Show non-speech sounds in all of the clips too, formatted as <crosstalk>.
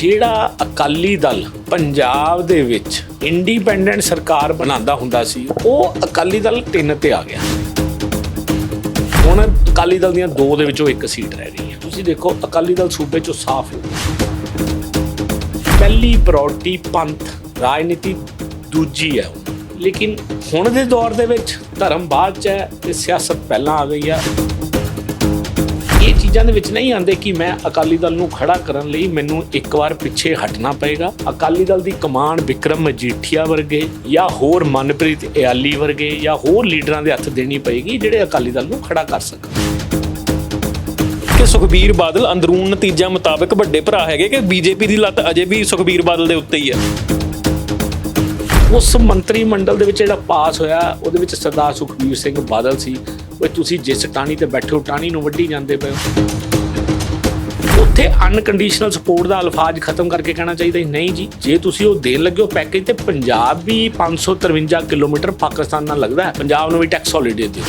ਜਿਹੜਾ ਅਕਾਲੀ ਦਲ ਪੰਜਾਬ ਦੇ ਵਿੱਚ ਇੰਡੀਪੈਂਡੈਂਟ ਸਰਕਾਰ ਬਣਾਉਂਦਾ ਹੁੰਦਾ ਸੀ, ਉਹ ਅਕਾਲੀ ਦਲ ਤਿੰਨ ਤੇ ਆ ਗਿਆ। ਹੁਣ ਅਕਾਲੀ ਦਲ ਦੀਆਂ ਦੋ ਦੇ ਵਿੱਚੋਂ ਇੱਕ ਸੀਟ ਰਹਿ ਗਈ ਹੈ। ਤੁਸੀਂ ਦੇਖੋ, ਅਕਾਲੀ ਦਲ ਸੂਬੇ ਚੋਂ ਸਾਫ਼ ਹੋ ਪਹਿਲੀ ਪ੍ਰਾਇੋਰਟੀ ਪੰਥ, ਰਾਜਨੀਤੀ ਦੂਜੀ ਹੈ ਲੇਕਿਨ ਹੁਣ ਦੇ ਦੌਰ ਦੇ ਵਿੱਚ ਧਰਮ ਬਾਅਦ ਚ ਹੈ ਤੇ ਸਿਆਸਤ ਪਹਿਲਾਂ ਆ ਗਈ ਹੈ। ਚੀਜ਼ਾਂ ਦੇ ਵਿੱਚ ਨਹੀਂ ਆਉਂਦੇ ਕਿ ਮੈਂ ਅਕਾਲੀ ਦਲ ਨੂੰ ਖੜਾ ਕਰਨ ਲਈ ਮੈਨੂੰ ਇੱਕ ਵਾਰ ਪਿੱਛੇ ਹਟਣਾ ਪਏਗਾ। ਅਕਾਲੀ ਦਲ ਦੀ ਕਮਾਨ ਵਿਕਰਮ ਮਜੀਠੀਆ ਵਰਗੇ ਜਾਂ ਹੋਰ ਮਨਪ੍ਰੀਤ ਇਆਲੀ ਵਰਗੇ ਜਾਂ ਹੋਰ ਲੀਡਰਾਂ ਦੇ ਹੱਥ ਦੇਣੀ ਪਏਗੀ ਜਿਹੜੇ ਅਕਾਲੀ ਦਲ ਨੂੰ ਖੜਾ ਕਰ ਸਕਣ। ਕਿ ਸੁਖਬੀਰ ਬਾਦਲ ਅੰਦਰੂਨ ਨਤੀਜਿਆਂ ਮੁਤਾਬਕ ਵੱਡੇ ਭਰਾ ਹੈਗੇ ਕਿ ਬੀਜੇਪੀ ਦੀ ਲੱਤ ਅਜੇ ਵੀ ਸੁਖਬੀਰ ਬਾਦਲ ਦੇ ਉੱਤੇ ਹੀ ਹੈ? ਉਸ ਮੰਤਰੀ ਮੰਡਲ ਦੇ ਵਿੱਚ ਜਿਹੜਾ ਪਾਸ ਹੋਇਆ ਉਹਦੇ ਵਿੱਚ ਸਰਦਾਰ ਸੁਖਬੀਰ ਸਿੰਘ ਬਾਦਲ ਸੀ। ਉਹ ਤੁਸੀਂ ਜਿਸ ਟਾਣੀ ਤੇ ਬੈਠੇ ਹੋ ਟਾਣੀ ਨੂੰ ਵੱਢੀ ਜਾਂਦੇ ਪਏ ਹੋ। ਉੱਥੇ ਅਨਕੰਡੀਸ਼ਨਲ ਸਪੋਰਟ ਦਾ ਅਲਫਾਜ਼ ਖਤਮ ਕਰਕੇ ਕਹਿਣਾ ਚਾਹੀਦਾ ਨਹੀਂ ਜੀ, ਜੇ ਤੁਸੀਂ ਉਹ ਦੇਣ ਲੱਗੇ ਹੋ ਪੈਕੇਜ ਤੇ ਪੰਜਾਬ ਵੀ 553 ਕਿਲੋਮੀਟਰ ਪਾਕਿਸਤਾਨ ਨਾਲ ਲੱਗਦਾ ਹੈ, ਪੰਜਾਬ ਨੂੰ ਵੀ ਟੈਕਸ ਹੌਲੀਡੇ ਦਿਓ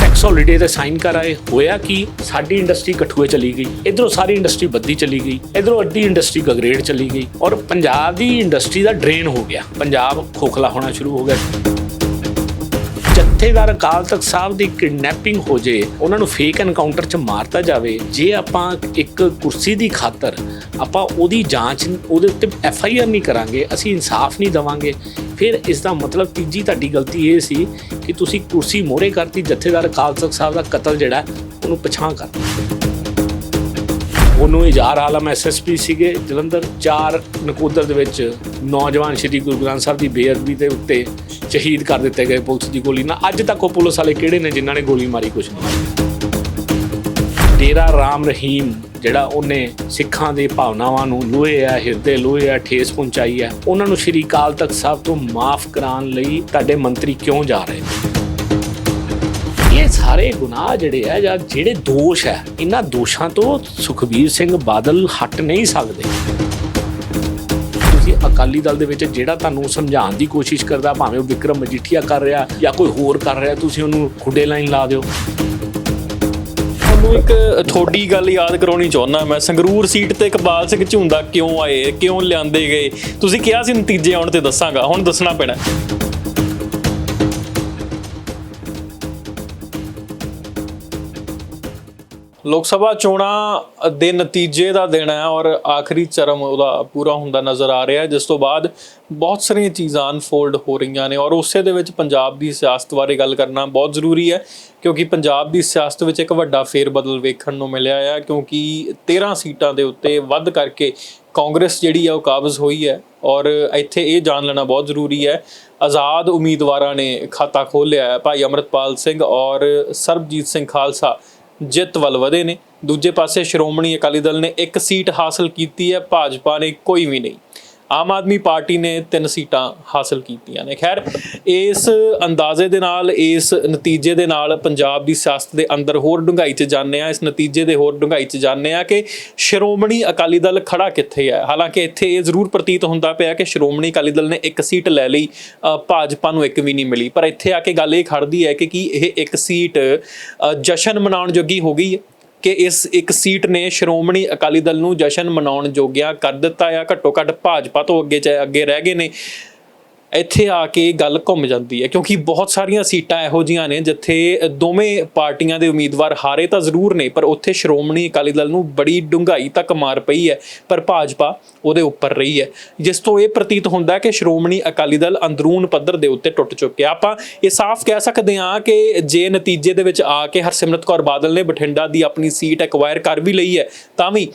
ਟੈਕਸ ਹੌਲੀਡੇ ਤੇ ਸਾਈਨ ਕਰਾਏ ਹੋਇਆ ਕਿ? ਸਾਡੀ ਇੰਡਸਟਰੀ ਕਠੂਏ ਚਲੀ ਗਈ, ਇਧਰੋਂ ਸਾਰੀ ਇੰਡਸਟਰੀ ਬੱਦੀ ਚਲੀ ਗਈ, ਇਧਰੋਂ ਅੱਧੀ ਇੰਡਸਟਰੀ ਗਗਰੇਡ ਚਲੀ ਗਈ ਔਰ ਪੰਜਾਬ ਦੀ ਇੰਡਸਟਰੀ ਦਾ ਡਰੇਨ ਹੋ ਗਿਆ, ਪੰਜਾਬ ਖੋਖਲਾ ਹੋਣਾ ਸ਼ੁਰੂ ਹੋ ਗਿਆ। ਜਥੇਦਾਰ ਅਕਾਲ ਤਖਤ ਸਾਹਿਬ ਦੀ ਕਿਡਨੈਪਿੰਗ ਹੋ ਜੇ, ਉਹਨਾਂ ਨੂੰ ਫੇਕ ਐਨਕਾਊਂਟਰ 'ਚ ਮਾਰਤਾ ਜਾਵੇ, ਜੇ ਆਪਾਂ ਇੱਕ ਕੁਰਸੀ ਦੀ ਖਾਤਰ ਆਪਾਂ ਉਹਦੀ ਜਾਂਚ, ਉਹਦੇ ਉੱਤੇ ਐਫ ਆਈ ਆਰ ਨਹੀਂ ਕਰਾਂਗੇ, ਅਸੀਂ ਇਨਸਾਫ ਨਹੀਂ ਦਵਾਂਗੇ, ਫਿਰ ਇਸ ਦਾ ਮਤਲਬ ਤੀਜੀ ਤੁਹਾਡੀ ਗਲਤੀ ਇਹ ਸੀ ਕਿ ਤੁਸੀਂ ਕੁਰਸੀ ਮੋਹਰੇ ਕਰਤੀ, ਜਥੇਦਾਰ ਅਕਾਲ ਤਖਤ ਸਾਹਿਬ ਦਾ ਕਤਲ ਜਿਹੜਾ, ਉਹਨੂੰ ਪਛਾਣ ਕਰ ਉਹਨੂੰ ਇਜਾਰ ਆਲਮ ਐਸਐਸਪੀ ਸੀਗੇ, ਜਲੰਧਰ, ਚਾਰ ਨਕੋਦਰ ਦੇ ਵਿੱਚ ਨੌਜਵਾਨ ਸ਼੍ਰੀ ਗੁਰੂ ਗ੍ਰੰਥ ਸਾਹਿਬ ਦੀ ਬੇਅਦਬੀ ਦੇ ਉੱਤੇ ਸ਼ਹੀਦ ਕਰ ਦਿੱਤੇ ਗਏ ਪੁਲਿਸ ਦੀ ਗੋਲੀ। ਨਾਲ ਅੱਜ ਤੱਕ ਉਹ ਪੁਲਿਸ ਵਾਲੇ ਕਿਹੜੇ ਨੇ ਜਿਨ੍ਹਾਂ ਨੇ ਗੋਲੀ ਮਾਰੀ? ਕੁਛ ਨਹੀਂ। ਡੇਰਾ ਰਾਮ ਰਹੀਮ, ਜਿਹੜਾ ਉਹਨੇ ਸਿੱਖਾਂ ਦੇ ਭਾਵਨਾਵਾਂ ਨੂੰ ਲੋਹੇ ਆ, ਹਿਰਦੇ ਲੋਹੇ ਆ, ਠੇਸ ਪਹੁੰਚਾਈ ਹੈ ਉਹਨਾਂ ਨੂੰ ਸ਼੍ਰੀ ਅਕਾਲ ਤਖਤ ਸਾਹਿਬ ਤੋਂ ਮਾਫ ਕਰਾਉਣ ਲਈ ਤੁਹਾਡੇ ਮੰਤਰੀ ਕਿਉਂ ਜਾ ਰਹੇ ਨੇ? ਸਾਰੇ ਗੁਨਾਹ ਜਿਹੜੇ ਆ ਜਾਂ ਜਿਹੜੇ ਦੋਸ਼ ਹੈ ਇਹਨਾਂ ਦੋਸ਼ਾਂ ਤੋਂ ਸੁਖਬੀਰ ਸਿੰਘ ਬਾਦਲ ਹਟ ਨਹੀਂ ਸਕਦੇ। ਤੁਸੀਂ ਅਕਾਲੀ ਦਲ ਦੇ ਵਿੱਚ ਜਿਹੜਾ ਤੁਹਾਨੂੰ ਸਮਝਾਉਣ ਦੀ ਕੋਸ਼ਿਸ਼ ਕਰਦਾ, ਭਾਵੇਂ ਉਹ ਵਿਕਰਮ ਮਜੀਠੀਆ ਕਰ ਰਿਹਾ ਜਾਂ ਕੋਈ ਹੋਰ ਕਰ ਰਿਹਾ, ਤੁਸੀਂ ਉਹਨੂੰ ਖੁੱਡੇ ਲਾਈਨ ਲਾ ਦਿਓ। ਤੁਹਾਨੂੰ ਇੱਕ ਥੋੜੀ ਗੱਲ ਯਾਦ ਕਰਾਉਣੀ ਚਾਹੁੰਦਾ ਮੈਂ, ਸੰਗਰੂਰ ਸੀਟ ਤੇ ਇਕਬਾਲ ਸਿੰਘ ਝੁੰਦਾ ਕਿਉਂ ਆਏ, ਕਿਉਂ ਲਿਆਂਦੇ ਗਏ? ਤੁਸੀਂ ਕਿਹਾ ਸੀ ਨਤੀਜੇ ਆਉਣ ਤੇ ਦੱਸਾਂਗਾ, ਹੁਣ ਦੱਸਣਾ ਪੈਣਾ। ਲੋਕ ਸਭਾ ਚੋਣਾਂ ਦੇ ਨਤੀਜੇ ਦਾ ਦਿਨ ਹੈ ਔਰ ਆਖਰੀ ਚਰਮ ਉਹਦਾ ਪੂਰਾ ਹੁੰਦਾ ਨਜ਼ਰ ਆ ਰਿਹਾ ਹੈ, ਜਿਸ ਤੋਂ ਬਾਅਦ ਬਹੁਤ ਸਾਰੀਆਂ ਚੀਜ਼ਾਂ ਅਨਫੋਲਡ ਹੋ ਰਹੀਆਂ ਨੇ ਔਰ ਉਸੇ ਦੇ ਵਿੱਚ ਪੰਜਾਬ ਦੀ ਸਿਆਸਤ ਬਾਰੇ ਗੱਲ ਕਰਨਾ ਬਹੁਤ ਜ਼ਰੂਰੀ ਹੈ, ਕਿਉਂਕਿ ਪੰਜਾਬ ਦੀ ਸਿਆਸਤ ਵਿੱਚ ਇੱਕ ਵੱਡਾ ਫੇਰ ਬਦਲ ਵੇਖਣ ਨੂੰ ਮਿਲਿਆ ਹੈ ਕਿਉਂਕਿ 13 ਸੀਟਾਂ ਦੇ ਉੱਤੇ ਵੱਧ ਕਰਕੇ ਕਾਂਗਰਸ ਜਿਹੜੀ ਹੈ ਉਹ ਕਾਬਜ਼ ਹੋਈ ਹੈ ਔਰ ਇੱਥੇ ਇਹ ਜਾਣ ਲੈਣਾ ਬਹੁਤ ਜ਼ਰੂਰੀ ਹੈ। ਆਜ਼ਾਦ ਉਮੀਦਵਾਰਾਂ ਨੇ ਖਾਤਾ ਖੋਲ੍ਹਿਆ ਹੈ, ਭਾਈ ਅਮਰਤਪਾਲ ਸਿੰਘ ਔਰ ਸਰਬਜੀਤ ਸਿੰਘ ਖਾਲਸਾ ਜਿੱਤ ਵੱਲ ਵਧੇ ਨੇ। ਦੂਜੇ ਪਾਸੇ ਸ਼੍ਰੋਮਣੀ ਅਕਾਲੀ ਦਲ ਨੇ ਇੱਕ ਸੀਟ ਹਾਸਲ ਕੀਤੀ ਹੈ, ਭਾਜਪਾ ਨੇ ਕੋਈ ਵੀ ਨਹੀਂ। ਆਮ ਆਦਮੀ ਪਾਰਟੀ ਨੇ ਤਿੰਨ ਸੀਟਾਂ ਹਾਸਲ ਕੀਤੀਆਂ ਨੇ। ਖੈਰ, ਇਸ ਅੰਦਾਜ਼ੇ ਦੇ ਨਾਲ, ਇਸ ਨਤੀਜੇ ਦੇ ਨਾਲ ਪੰਜਾਬ ਦੀ ਸਿਆਸਤ ਦੇ ਅੰਦਰ ਹੋਰ ਡੂੰਘਾਈ 'ਚ ਜਾਂਦੇ ਆ ਇਸ ਨਤੀਜੇ ਦੇ ਹੋਰ ਡੂੰਘਾਈ 'ਚ ਜਾਂਦੇ ਆ ਕਿ ਸ਼੍ਰੋਮਣੀ ਅਕਾਲੀ ਦਲ ਖੜਾ ਕਿੱਥੇ ਹੈ? ਹਾਲਾਂਕਿ ਇੱਥੇ ਇਹ ਜ਼ਰੂਰ ਪ੍ਰਤੀਤ ਹੁੰਦਾ ਪਿਆ ਕਿ ਸ਼੍ਰੋਮਣੀ ਅਕਾਲੀ ਦਲ ਨੇ ਇੱਕ ਸੀਟ ਲੈ ਲਈ ਭਾਜਪਾ ਨੂੰ ਇੱਕ ਵੀ ਨਹੀਂ ਮਿਲੀ। ਪਰ ਇੱਥੇ ਆ ਕੇ ਗੱਲ ਇਹ ਖੜਦੀ ਹੈ ਕਿ ਕੀ ਇਹ ਇੱਕ ਸੀਟ ਜਸ਼ਨ ਮਨਾਉਣ ਜੋਗੀ ਹੋ ਗਈ ਹੈ। ਕਿ ਇਸ ਇੱਕ ਸੀਟ ਨੇ ਸ਼੍ਰੋਮਣੀ ਅਕਾਲੀ ਦਲ ਨੂੰ ਜਸ਼ਨ ਮਨਾਉਣ ਜੋਗਿਆ ਕਰ ਦਿੱਤਾ ਆ। ਘੱਟੋ ਘੱਟ ਭਾਜਪਾ ਤੋਂ ਅੱਗੇ ਚ ਅੱਗੇ ਰਹਿ ਗਏ ਨੇ। ਇੱਥੇ ਆ ਕੇ ਗੱਲ ਘੁੰਮ ਜਾਂਦੀ ਹੈ, ਕਿਉਂਕਿ ਬਹੁਤ ਸਾਰੀਆਂ ਸੀਟਾਂ ਇਹੋ ਜੀਆਂ ਨੇ ਜਿੱਥੇ ਦੋਵੇਂ ਪਾਰਟੀਆਂ ਦੇ ਉਮੀਦਵਾਰ ਹਾਰੇ ਤਾਂ ਜ਼ਰੂਰ ਨੇ, ਪਰ ਉੱਥੇ ਸ਼੍ਰੋਮਣੀ ਅਕਾਲੀ ਦਲ ਨੂੰ ਬੜੀ ਡੂੰਘਾਈ ਤੱਕ ਮਾਰ ਪਈ ਹੈ, ਪਰ ਭਾਜਪਾ ਉਹਦੇ ਉੱਪਰ ਰਹੀ ਹੈ। ਜਿਸ ਤੋਂ ਇਹ ਪ੍ਰਤੀਤ ਹੁੰਦਾ ਹੈ ਕਿ ਸ਼੍ਰੋਮਣੀ ਅਕਾਲੀ ਦਲ ਅੰਦਰੂਨ ਪੱਧਰ ਦੇ ਉੱਤੇ ਟੁੱਟ ਚੁੱਕਿਆ। ਆਪਾਂ ਇਹ ਸਾਫ਼ ਕਹਿ ਸਕਦੇ ਹਾਂ ਕਿ ਜੇ ਨਤੀਜੇ ਦੇ ਵਿੱਚ ਆ ਕੇ ਹਰਸਿਮਰਤ ਕੌਰ ਬਾਦਲ ਨੇ ਬਠਿੰਡਾ ਦੀ ਆਪਣੀ ਸੀਟ ਐਕਵਾਇਰ ਕਰ ਵੀ ਲਈ ਹੈ, ਤਾਂ ਵੀ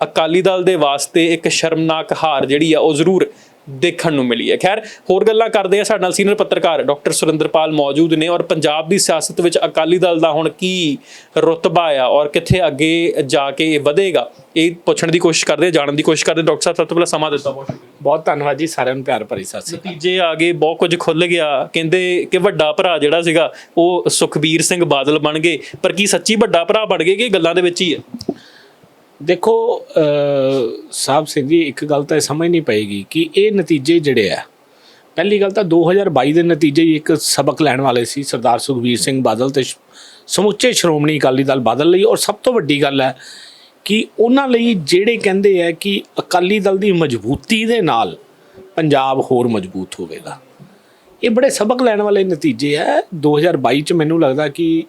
ਅਕਾਲੀ ਦਲ ਦੇ ਵਾਸਤੇ ਇੱਕ ਸ਼ਰਮਨਾਕ ਹਾਰ ਜਿਹੜੀ ਆ ਉਹ ਜ਼ਰੂਰ ਦੇਖਣ ਨੂੰ ਮਿਲੀ ਹੈ। ਖੈਰ ਹੋਰ ਗੱਲਾਂ ਕਰਦੇ ਆ ਸਾਡੇ ਨਾਲ ਸੀਨੀਅਰ ਪੱਤਰਕਾਰ ਡਾਕਟਰ ਸੁਰਿੰਦਰਪਾਲ ਮੌਜੂਦ ਨੇ ਔਰ ਪੰਜਾਬ ਦੀ ਸਿਆਸਤ ਵਿੱਚ ਅਕਾਲੀ ਦਲ ਦਾ ਹੁਣ ਕੀ ਰੁਤਬਾ ਆ ਔਰ ਕਿੱਥੇ ਅੱਗੇ ਜਾ ਕੇ ਇਹ ਵਧੇਗਾ ਇਹ ਪੁੱਛਣ ਦੀ ਕੋਸ਼ਿਸ਼ ਕਰਦੇ ਆ, ਜਾਣਨ ਦੀ ਕੋਸ਼ਿਸ਼ ਕਰਦੇ। ਡਾਕਟਰ ਸਾਹਿਬ ਸਭ ਤੋਂ ਪਹਿਲਾਂ ਸਮਾਂ ਦਿੱਤਾ। ਬਹੁਤ ਬਹੁਤ ਧੰਨਵਾਦ ਜੀ ਸਾਰਿਆਂ ਨੂੰ ਪਿਆਰ ਭਰੀ ਸਤਿ ਸ੍ਰੀ ਅਕਾਲ। ਨਤੀਜੇ ਆ ਗਏ ਬਹੁਤ ਕੁਝ ਖੁੱਲ ਗਿਆ। ਕਹਿੰਦੇ ਕਿ ਵੱਡਾ ਭਰਾ ਜਿਹੜਾ ਸੀਗਾ ਉਹ ਸੁਖਬੀਰ ਸਿੰਘ ਬਾਦਲ ਬਣ ਗਏ। ਪਰ ਕੀ ਸੱਚੀ ਵੱਡਾ ਭਰਾ ਬਣ ਗਏ ਕਿ ਗੱਲਾਂ ਦੇ ਵਿੱਚ ਹੀ ਹੈ? ਦੇਖੋ ਸਾਹਿਬ ਸਿੰਘ ਜੀ, ਇੱਕ ਗੱਲ ਤਾਂ ਇਹ ਸਮਝ ਨਹੀਂ ਪਏਗੀ ਕਿ ਇਹ ਨਤੀਜੇ ਜਿਹੜੇ ਆ, ਪਹਿਲੀ ਗੱਲ ਤਾਂ 2022 ਦੇ ਨਤੀਜੇ ਹੀ ਇੱਕ ਸਬਕ ਲੈਣ ਵਾਲੇ ਸੀ, ਸਰਦਾਰ ਸੁਖਬੀਰ ਸਿੰਘ ਬਾਦਲ ਤੇ ਸਮੁੱਚੇ ਸ਼੍ਰੋਮਣੀ ਅਕਾਲੀ ਦਲ ਬਾਦਲ ਲਈ। ਔਰ ਸਭ ਤੋਂ ਵੱਡੀ ਗੱਲ ਹੈ ਕਿ ਉਹਨਾਂ ਲਈ ਜਿਹੜੇ ਕਹਿੰਦੇ ਆ ਕਿ ਅਕਾਲੀ ਦਲ ਦੀ ਮਜ਼ਬੂਤੀ ਦੇ ਨਾਲ ਪੰਜਾਬ ਹੋਰ ਮਜ਼ਬੂਤ ਹੋਵੇਗਾ। ਇਹ ਬੜੇ ਸਬਕ ਲੈਣ ਵਾਲੇ ਨਤੀਜੇ ਆ। 2022 ਚ ਮੈਨੂੰ ਲੱਗਦਾ ਕਿ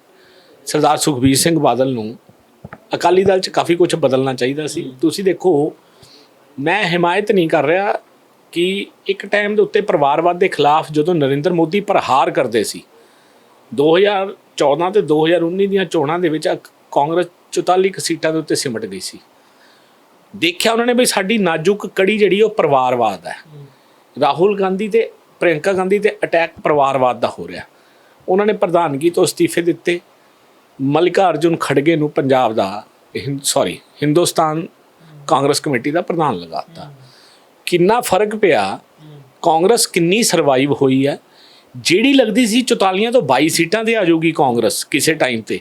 ਸਰਦਾਰ ਸੁਖਬੀਰ ਸਿੰਘ ਬਾਦਲ ਨੂੰ ਅਕਾਲੀ ਦਲ ਚ ਕਾਫੀ ਕੁਝ ਬਦਲਣਾ ਚਾਹੀਦਾ ਸੀ। ਤੁਸੀਂ ਦੇਖੋ, ਮੈਂ ਹਮਾਇਤ ਨਹੀਂ ਕਰ ਰਿਹਾ ਕਿ ਇੱਕ ਟਾਈਮ ਦੇ ਉੱਤੇ ਪਰਿਵਾਰਵਾਦ ਦੇ ਖਿਲਾਫ ਜਦੋਂ ਨਰਿੰਦਰ ਮੋਦੀ ਪ੍ਰਹਾਰ ਕਰਦੇ ਸੀ 2014 ਤੇ 2019 ਦੀਆਂ ਚੋਣਾਂ ਦੇ ਵਿੱਚ ਅਕ- ਕਾਂਗਰਸ 44 ਕੁ ਸੀਟਾਂ ਦੇ ਉੱਤੇ ਸਿਮਟ ਗਈ ਸੀ। ਦੇਖਿਆ ਉਹਨਾਂ ਨੇ ਵੀ ਸਾਡੀ ਨਾਜ਼ੁਕ ਕੜੀ ਜਿਹੜੀ ਉਹ ਪਰਿਵਾਰਵਾਦ ਹੈ। ਰਾਹੁਲ ਗਾਂਧੀ ਤੇ ਪ੍ਰਿਯੰਕਾ ਗਾਂਧੀ ਤੇ ਅਟੈਕ ਪਰਿਵਾਰਵਾਦ ਦਾ ਹੋ ਰਿਹਾ। ਉਹਨਾਂ ਨੇ ਪ੍ਰਧਾਨਗੀ ਤੋਂ ਅਸਤੀਫੇ ਦਿੱਤੇ। ਮਲਿਕਾ ਅਰਜੁਨ ਖੜਗੇ ਨੂੰ ਪੰਜਾਬ ਦਾ ਸੌਰੀ ਹਿੰਦੁਸਤਾਨ ਕਾਂਗਰਸ ਕਮੇਟੀ ਦਾ ਪ੍ਰਧਾਨ ਲਗਾਤਾ। ਕਿੰਨਾ ਫ਼ਰਕ ਪਿਆ, ਕਾਂਗਰਸ ਕਿੰਨੀ ਸਰਵਾਈਵ ਹੋਈ ਹੈ, ਜਿਹੜੀ ਲੱਗਦੀ ਸੀ 44 ਤੋਂ 22 ਸੀਟਾਂ ਤੇ ਆ ਜਾਊਗੀ ਕਾਂਗਰਸ ਕਿਸੇ ਟਾਈਮ ਤੇ,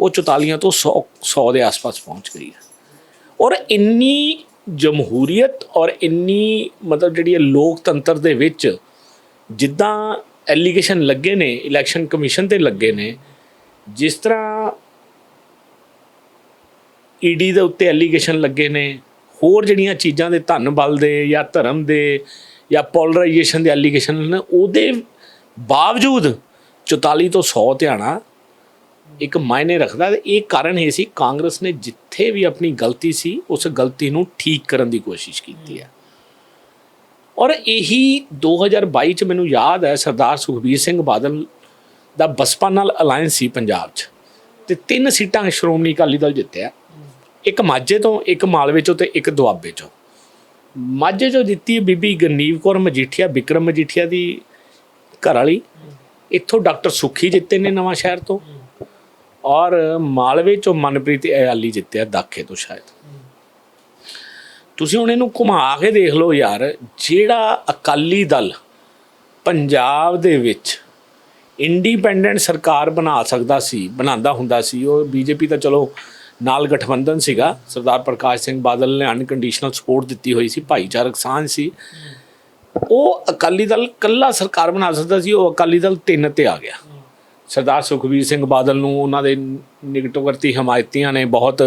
ਉਹ 44 ਤੋਂ 100 100 ਦੇ ਆਸ-ਪਾਸ ਪਹੁੰਚ ਗਈ ਹੈ। ਔਰ ਇੰਨੀ ਜਮਹੂਰੀਅਤ ਔਰ ਇੰਨੀ ਮਤਲਬ ਜਿਹੜੀ ਹੈ ਲੋਕਤੰਤਰ ਦੇ ਵਿੱਚ ਜਿੱਦਾਂ ਐਲੀਗੇਸ਼ਨ ਲੱਗੇ ਨੇ ਇਲੈਕਸ਼ਨ ਕਮਿਸ਼ਨ ਤੇ ਲੱਗੇ ਨੇ ਜਿਸ ਤਰ੍ਹਾਂ ਈਡੀ ਦੇ ਉੱਤੇ ਐਲੀਗੇਸ਼ਨ ਲੱਗੇ ਨੇ, ਹੋਰ ਜਿਹੜੀਆਂ ਚੀਜ਼ਾਂ ਦੇ ਧਨ ਬਲ ਦੇ ਜਾਂ ਧਰਮ ਦੇ ਜਾਂ ਪੋਲਰਾਈਜੇਸ਼ਨ ਦੇ ਐਲੀਗੇਸ਼ਨ ਨੇ, ਉਹਦੇ ਬਾਵਜੂਦ 44 ਤੋਂ 100 ਧਿਆਣਾ ਇੱਕ ਮਾਇਨੇ ਰੱਖਦਾ ਇਹ ਕਾਰਨ ਇਹ ਸੀ, ਕਾਂਗਰਸ ਨੇ ਜਿੱਥੇ ਵੀ ਆਪਣੀ ਗਲਤੀ ਸੀ, ਉਸ ਗਲਤੀ ਨੂੰ ਠੀਕ ਕਰਨ ਦੀ ਕੋਸ਼ਿਸ਼ ਕੀਤੀ ਹੈ। ਔਰ ਇਹੀ 2022 ਚ ਮੈਨੂੰ ਯਾਦ ਹੈ ਸਰਦਾਰ ਸੁਖਬੀਰ ਸਿੰਘ ਬਾਦਲ ਦਾ ਬਸਪਾ ਨਾਲ ਅਲਾਈਅੰਸ ਸੀ ਪੰਜਾਬ 'ਚ। ਤੇ ਤਿੰਨ ਸੀਟਾਂ ਸ਼੍ਰੋਮਣੀ ਅਕਾਲੀ ਦਲ ਜਿੱਤਿਆ। ਇੱਕ ਮਾਝੇ ਤੋਂ, ਇੱਕ ਮਾਲਵੇ ਚੋਂ ਤੇ ਇੱਕ ਦੁਆਬੇ ਚੋਂ। ਮਾਝੇ ਚੋਂ ਜਿੱਤੀ ਬੀਬੀ ਗਰਨੀਵ ਕੌਰ ਮਜੀਠੀਆ, ਵਿਕਰਮ ਮਜੀਠੀਆ ਦੀ ਘਰ ਵਾਲੀ। ਇੱਥੋਂ ਡਾਕਟਰ ਸੁਖੀ ਜਿੱਤੇ ਨੇ ਨਵਾਂ ਸ਼ਹਿਰ ਤੋਂ। ਔਰ ਮਾਲਵੇ ਚੋਂ ਮਨਪ੍ਰੀਤ ਅਯਾਲੀ ਜਿੱਤਿਆ ਦਾਖੇ ਤੋਂ ਸ਼ਾਇਦ। ਤੁਸੀਂ ਹੁਣ ਇਹਨੂੰ ਘੁਮਾ ਕੇ ਦੇਖ ਲਓ ਯਾਰ, ਜਿਹੜਾ ਅਕਾਲੀ ਦਲ ਪੰਜਾਬ ਦੇ ਵਿੱਚ ਇੰਡੀਪੈਂਡੈਂਟ ਸਰਕਾਰ ਬਣਾ ਸਕਦਾ ਸੀ, ਬਣਾਉਂਦਾ ਹੁੰਦਾ ਸੀ, ਉਹ ਬੀਜੇਪੀ ਤਾਂ ਚਲੋ ਨਾਲ ਗਠਬੰਧਨ ਸੀਗਾ, ਸਰਦਾਰ ਪ੍ਰਕਾਸ਼ ਸਿੰਘ ਬਾਦਲ ਨੇ ਅਨਕੰਡੀਸ਼ਨਲ ਸਪੋਰਟ ਦਿੱਤੀ ਹੋਈ ਸੀ, ਭਾਈਚਾਰਕ ਸਾਂਝ ਸੀ। ਉਹ ਅਕਾਲੀ ਦਲ ਕੱਲਾ ਸਰਕਾਰ ਬਣਾ ਸਕਦਾ ਸੀ, ਉਹ ਅਕਾਲੀ ਦਲ ਤਿੰਨ ਤੇ ਆ ਗਿਆ। ਸਰਦਾਰ ਸੁਖਬੀਰ ਸਿੰਘ ਬਾਦਲ ਨੂੰ ਉਹਨਾਂ ਦੇ ਨਿਕਟਵਰਤੀ ਹਮਾਇਤੀਆਂ ਨੇ ਬਹੁਤ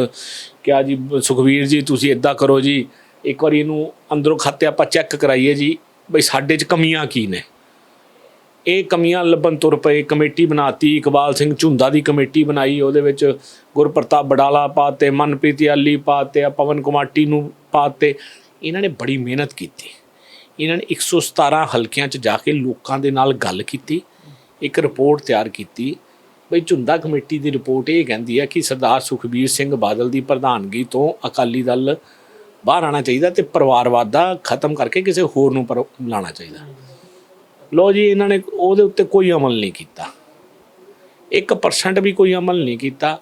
ਕਿਹਾ ਜੀ, ਸੁਖਬੀਰ ਜੀ, ਤੁਸੀਂ ਇਦਾਂ ਕਰੋ ਜੀ, ਇੱਕ ਵਾਰੀ ਇਹਨੂੰ ਅੰਦਰੋਂ ਖਾਤੇ ਆਪਾਂ ਚੈੱਕ ਕਰਾਈਏ ਜੀ, ਬਈ ਸਾਡੇ 'ਚ ਕਮੀਆਂ ਕੀ ਨੇ? ਇਹ ਕਮੀਆਂ ਲੱਭਣ ਤੁਰ ਪਏ, ਕਮੇਟੀ ਬਣਾਤੀ, ਇਕਬਾਲ ਸਿੰਘ ਝੁੰਦਾ ਦੀ ਕਮੇਟੀ ਬਣਾਈ, ਉਹਦੇ ਵਿੱਚ ਗੁਰਪ੍ਰਤਾਪ ਬਡਾਲਾ ਪਾਤੇ ਮਨਪ੍ਰੀਤ ਯਾਲੀ ਪਾਤੇ ਪਵਨ ਕੁਮਾਟੀ ਨੂੰ ਪਾਤੇ ਇਹਨਾਂ ਨੇ ਬੜੀ ਮਿਹਨਤ ਕੀਤੀ। ਇਹਨਾਂ ਨੇ 117 ਹਲਕਿਆਂ 'ਚ ਜਾ ਕੇ ਲੋਕਾਂ ਦੇ ਨਾਲ ਗੱਲ ਕੀਤੀ, ਇੱਕ ਰਿਪੋਰਟ ਤਿਆਰ ਕੀਤੀ। ਬਈ ਝੁੰਦਾ ਕਮੇਟੀ ਦੀ ਰਿਪੋਰਟ ਇਹ ਕਹਿੰਦੀ ਹੈ ਕਿ ਸਰਦਾਰ ਸੁਖਬੀਰ ਸਿੰਘ ਬਾਦਲ ਦੀ ਪ੍ਰਧਾਨਗੀ ਤੋਂ ਅਕਾਲੀ ਦਲ ਬਾਹਰ ਆਣਾ ਚਾਹੀਦਾ ਤੇ ਪਰਿਵਾਰਵਾਦ ਦਾ ਖਤਮ ਕਰਕੇ ਕਿਸੇ ਹੋਰ ਨੂੰ ਪਰ ਲਾਣਾ ਚਾਹੀਦਾ। ਲੋ ਜੀ, ਇਹਨਾਂ ਨੇ ਉਹਦੇ ਉੱਤੇ ਕੋਈ ਅਮਲ ਨਹੀਂ ਕੀਤਾ। 1% ਵੀ ਕੋਈ ਅਮਲ ਨਹੀਂ ਕੀਤਾ।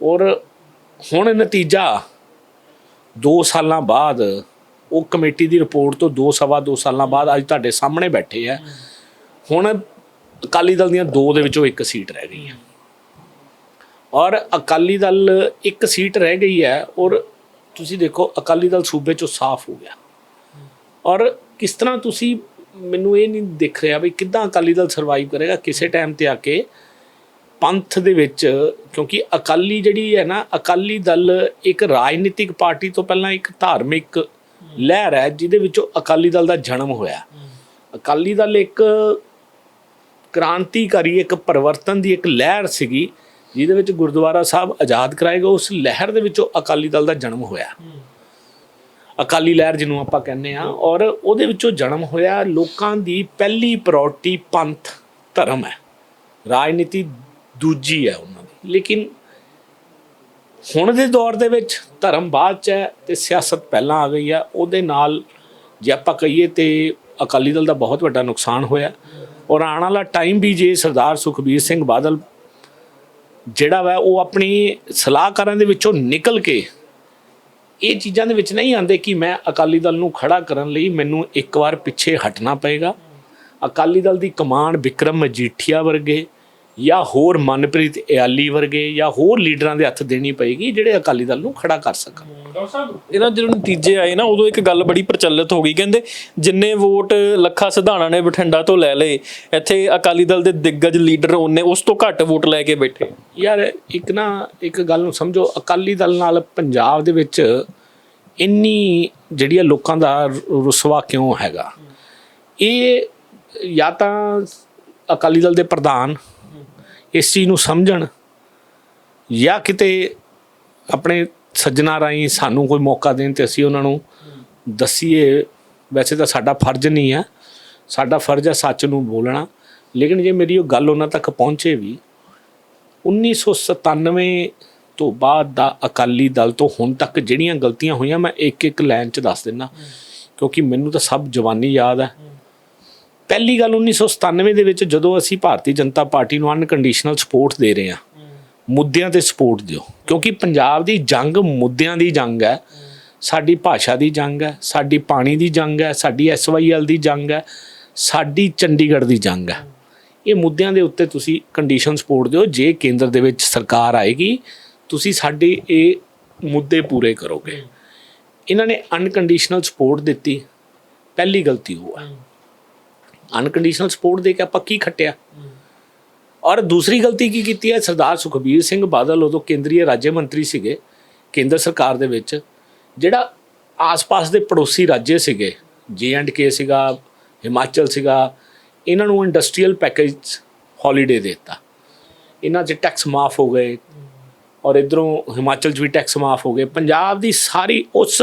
ਔਰ ਹੁਣ ਨਤੀਜਾ 2 ਸਾਲਾਂ ਬਾਅਦ, ਉਹ ਕਮੇਟੀ ਦੀ ਰਿਪੋਰਟ ਤੋਂ 2 ਸਵਾ 2 ਸਾਲਾਂ ਬਾਅਦ ਅੱਜ ਤੁਹਾਡੇ ਸਾਹਮਣੇ ਬੈਠੇ ਆ। ਹੁਣ ਅਕਾਲੀ ਦਲ ਦੀਆਂ ਦੋ ਦੇ ਵਿੱਚੋਂ ਇੱਕ ਸੀਟ ਰਹਿ ਗਈ ਹੈ ਔਰ ਅਕਾਲੀ ਦਲ ਇੱਕ ਸੀਟ ਰਹਿ ਗਈ ਹੈ ਔਰ ਤੁਸੀਂ ਦੇਖੋ, ਅਕਾਲੀ ਦਲ ਸੂਬੇ ਚੋਂ ਸਾਫ਼ ਹੋ ਗਿਆ। ਔਰ ਕਿਸ ਤਰ੍ਹਾਂ ਤੁਸੀਂ ਮੈਨੂੰ ਇਹ ਨਹੀਂ ਦਿਖ ਰਿਹਾ ਵੀ ਕਿੱਦਾਂ ਅਕਾਲੀ ਦਲ ਸਰਵਾਈਵ ਕਰੇਗਾ ਕਿਸੇ ਟਾਈਮ ਤੇ ਆ ਕੇ ਪੰਥ ਦੇ ਵਿੱਚ, ਕਿਉਂਕਿ ਅਕਾਲੀ ਜਿਹੜੀ ਹੈ ਨਾ, ਅਕਾਲੀ ਦਲ ਇੱਕ ਰਾਜਨੀਤਿਕ ਪਾਰਟੀ ਤੋਂ ਪਹਿਲਾਂ ਇੱਕ ਧਾਰਮਿਕ ਲਹਿਰ ਹੈ, ਜਿਹਦੇ ਵਿੱਚੋਂ ਅਕਾਲੀ ਦਲ ਦਾ ਜਨਮ ਹੋਇਆ। ਅਕਾਲੀ ਦਲ ਇੱਕ ਕ੍ਰਾਂਤੀਕਾਰੀ, ਇੱਕ ਪਰਿਵਰਤਨ ਦੀ ਇੱਕ ਲਹਿਰ ਸੀਗੀ, ਜਿਹਦੇ ਵਿੱਚ ਗੁਰਦੁਆਰਾ ਸਾਹਿਬ ਆਜ਼ਾਦ ਕਰਾਏਗਾ, ਉਸ ਲਹਿਰ ਦੇ ਵਿੱਚੋਂ ਅਕਾਲੀ ਦਲ ਦਾ ਜਨਮ ਹੋਇਆ। ਅਕਾਲੀ ਲਹਿਰ ਜਿਹਨੂੰ ਆਪਾਂ ਕਹਿੰਦੇ ਆ ਔਰ ਉਹਦੇ ਵਿੱਚੋਂ ਜਨਮ ਹੋਇਆ ਲੋਕਾਂ ਦੀ ਪਹਿਲੀ ਪ੍ਰਾਇੋਰਟੀ ਪੰਥ ਧਰਮ ਹੈ। ਰਾਜਨੀਤੀ ਦੂਜੀ ਹੈ ਉਹਨਾਂ ਦੀ। ਲੇਕਿਨ ਹੁਣ ਦੇ ਦੌਰ ਦੇ ਵਿੱਚ ਧਰਮ ਬਾਅਦ ਚ ਹੈ ਤੇ ਸਿਆਸਤ ਪਹਿਲਾਂ ਆ ਗਈ ਹੈ। ਉਹਦੇ ਨਾਲ ਜੇ ਆਪਾਂ ਕਹੀਏ ਤੇ ਅਕਾਲੀ ਦਲ ਦਾ ਬਹੁਤ ਵੱਡਾ ਨੁਕਸਾਨ ਹੋਇਆ। ਔਰ ਆਉਣ ਵਾਲਾ ਟਾਈਮ ਵੀ ਜੇ ਸਰਦਾਰ ਸੁਖਬੀਰ ਸਿੰਘ ਬਾਦਲ ਜਿਹੜਾ ਵਾ, ਉਹ ਆਪਣੀ ਸਲਾਹਕਾਰਾਂ ਦੇ ਵਿੱਚੋਂ ਨਿਕਲ ਕੇ ਇਹ ਚੀਜ਼ਾਂ ਦੇ ਵਿੱਚ ਨਹੀਂ ਆਉਂਦੇ ਕਿ ਮੈਂ ਅਕਾਲੀ ਦਲ ਨੂੰ ਖੜਾ ਕਰਨ ਲਈ ਮੈਨੂੰ ਇੱਕ ਵਾਰ ਪਿੱਛੇ ਹਟਣਾ ਪਏਗਾ। ਅਕਾਲੀ ਦਲ ਦੀ ਕਮਾਂਡ ਵਿਕਰਮ ਮਜੀਠੀਆ ਵਰਗੇ ਜਾਂ ਹੋਰ ਮਨਪ੍ਰੀਤ ਇਆਲੀ ਵਰਗੇ ਜਾਂ ਹੋਰ ਲੀਡਰਾਂ ਦੇ ਹੱਥ ਦੇਣੀ ਪਏਗੀ ਜਿਹੜੇ ਅਕਾਲੀ ਦਲ ਨੂੰ ਖੜਾ ਕਰ ਸਕਣ। ਡਾਕਟਰ ਸਾਹਿਬ? ਇਹਨਾਂ ਜਦੋਂ ਨਤੀਜੇ ਆਏ ਨਾ ਉਦੋਂ ਇੱਕ ਗੱਲ ਬੜੀ ਪ੍ਰਚਲਿਤ ਹੋ ਗਈ। ਕਹਿੰਦੇ ਜਿੰਨੇ ਵੋਟ ਲੱਖਾ ਸਿਧਾਣਾ ਨੇ ਬਠਿੰਡਾ ਤੋਂ ਲੈ ਲਏ ਇੱਥੇ ਅਕਾਲੀ ਦਲ ਦੇ ਦਿੱਗਜ ਲੀਡਰ ਉਹਨੇ ਉਸ ਤੋਂ ਘੱਟ ਵੋਟ ਲੈ ਕੇ ਬੈਠੇ। ਯਾਰ ਇੱਕ ਨਾ ਇੱਕ ਗੱਲ ਨੂੰ ਸਮਝੋ ਅਕਾਲੀ ਦਲ ਨਾਲ ਪੰਜਾਬ ਦੇ ਵਿੱਚ ਇੰਨੀ ਜਿਹੜੀ ਲੋਕਾਂ ਦਾ ਰੁਸਵਾ ਕਿਉਂ ਹੈਗਾ? ਇਹ ਜਾਂ ਤਾਂ ਅਕਾਲੀ ਦਲ ਦੇ ਪ੍ਰਧਾਨ ਇਸ ਚੀਜ਼ ਨੂੰ ਸਮਝਣ ਜਾਂ ਕਿਤੇ ਆਪਣੇ ਸੱਜਣਾ ਰਾਹੀਂ ਸਾਨੂੰ ਕੋਈ ਮੌਕਾ ਦੇਣ ਤੇ ਅਸੀਂ ਉਹਨਾਂ ਨੂੰ ਦਸੀਏ, ਵੈਸੇ ਤਾਂ ਸਾਡਾ ਫਰਜ਼ ਨਹੀਂ ਹੈ। ਸਾਡਾ ਫਰਜ਼ ਹੈ ਸੱਚ ਨੂੰ ਬੋਲਣਾ। ਲੇਕਿਨ ਜੇ ਮੇਰੀ ਉਹ ਗੱਲ ਉਹਨਾਂ ਤੱਕ ਪਹੁੰਚੇ ਵੀ 1997 ਤੋਂ ਬਾਅਦ ਦਾ ਅਕਾਲੀ ਦਲ ਤੋਂ ਹੁਣ ਤੱਕ ਜਿਹੜੀਆਂ ਗਲਤੀਆਂ ਹੋਈਆਂ, ਮੈਂ ਇੱਕ ਇੱਕ ਲਾਈਨ 'ਚ ਦੱਸ ਦਿੰਦਾ। ਕਿਉਂਕਿ ਮੈਨੂੰ ਤਾਂ ਸਭ ਜਵਾਨੀ ਯਾਦ ਹੈ। ਪਹਿਲੀ ਗੱਲ 1997 ਦੇ ਵਿੱਚ ਜਦੋਂ ਅਸੀਂ ਭਾਰਤੀ ਜਨਤਾ ਪਾਰਟੀ ਨੂੰ ਅਨਕੰਡੀਸ਼ਨਲ ਸਪੋਰਟ ਦੇ ਰਹੇ ਹਾਂ ਮੁੱਦਿਆਂ ਤੇ ਸਪੋਰਟ ਦਿਓ। ਕਿਉਂਕਿ ਪੰਜਾਬ ਦੀ ਜੰਗ ਮੁੱਦਿਆਂ ਦੀ ਜੰਗ ਹੈ। ਸਾਡੀ ਭਾਸ਼ਾ ਦੀ ਜੰਗ ਹੈ ਸਾਡੀ ਪਾਣੀ ਦੀ ਜੰਗ ਹੈ ਸਾਡੀ ਐਸਵਾਈਐਲ ਦੀ ਜੰਗ ਹੈ ਸਾਡੀ ਚੰਡੀਗੜ੍ਹ ਦੀ ਜੰਗ ਹੈ। ਇਹ ਮੁੱਦਿਆਂ ਦੇ ਉੱਤੇ ਤੁਸੀਂ ਕੰਡੀਸ਼ਨ ਸਪੋਰਟ ਦਿਓ। ਜੇ ਕੇਂਦਰ ਦੇ ਵਿੱਚ ਸਰਕਾਰ ਆਏਗੀ ਤੁਸੀਂ ਸਾਡੇ ਇਹ ਮੁੱਦੇ ਪੂਰੇ ਕਰੋਗੇ। ਇਹਨਾਂ ਨੇ ਅਨਕੰਡੀਸ਼ਨਲ ਸਪੋਰਟ ਦਿੱਤੀ। ਪਹਿਲੀ ਗਲਤੀ ਉਹ ਹੈ। ਅਨਕੰਡੀਸ਼ਨਲ ਸਪੋਰਟ ਦੇ ਕੇ ਆਪਾਂ ਕੀ ਖੱਟਿਆ? ਔਰ ਦੂਸਰੀ ਗਲਤੀ ਕੀ ਕੀਤੀ ਹੈ? ਸਰਦਾਰ ਸੁਖਬੀਰ ਸਿੰਘ ਬਾਦਲ ਉਦੋਂ ਕੇਂਦਰੀ ਰਾਜ ਮੰਤਰੀ ਸੀਗੇ, ਕੇਂਦਰ ਸਰਕਾਰ ਦੇ ਵਿੱਚ, ਜਿਹੜਾ ਆਸ-ਪਾਸ ਦੇ ਪੜੋਸੀ ਰਾਜੇ ਸੀਗੇ ਜੇ ਐਂਡ ਕੇ ਸੀਗਾ, ਹਿਮਾਚਲ ਸੀਗਾ, ਇਹਨਾਂ ਨੂੰ ਇੰਡਸਟਰੀਅਲ ਪੈਕੇਜ ਹੌਲੀਡੇ ਦਿੱਤਾ। ਇਹਨਾਂ 'ਚ ਟੈਕਸ ਮਾਫ ਹੋ ਗਏ ਔਰ ਇਧਰੋਂ ਹਿਮਾਚਲ 'ਚ ਵੀ ਟੈਕਸ ਮਾਫ ਹੋ ਗਏ। ਪੰਜਾਬ ਦੀ ਸਾਰੀ ਉਸ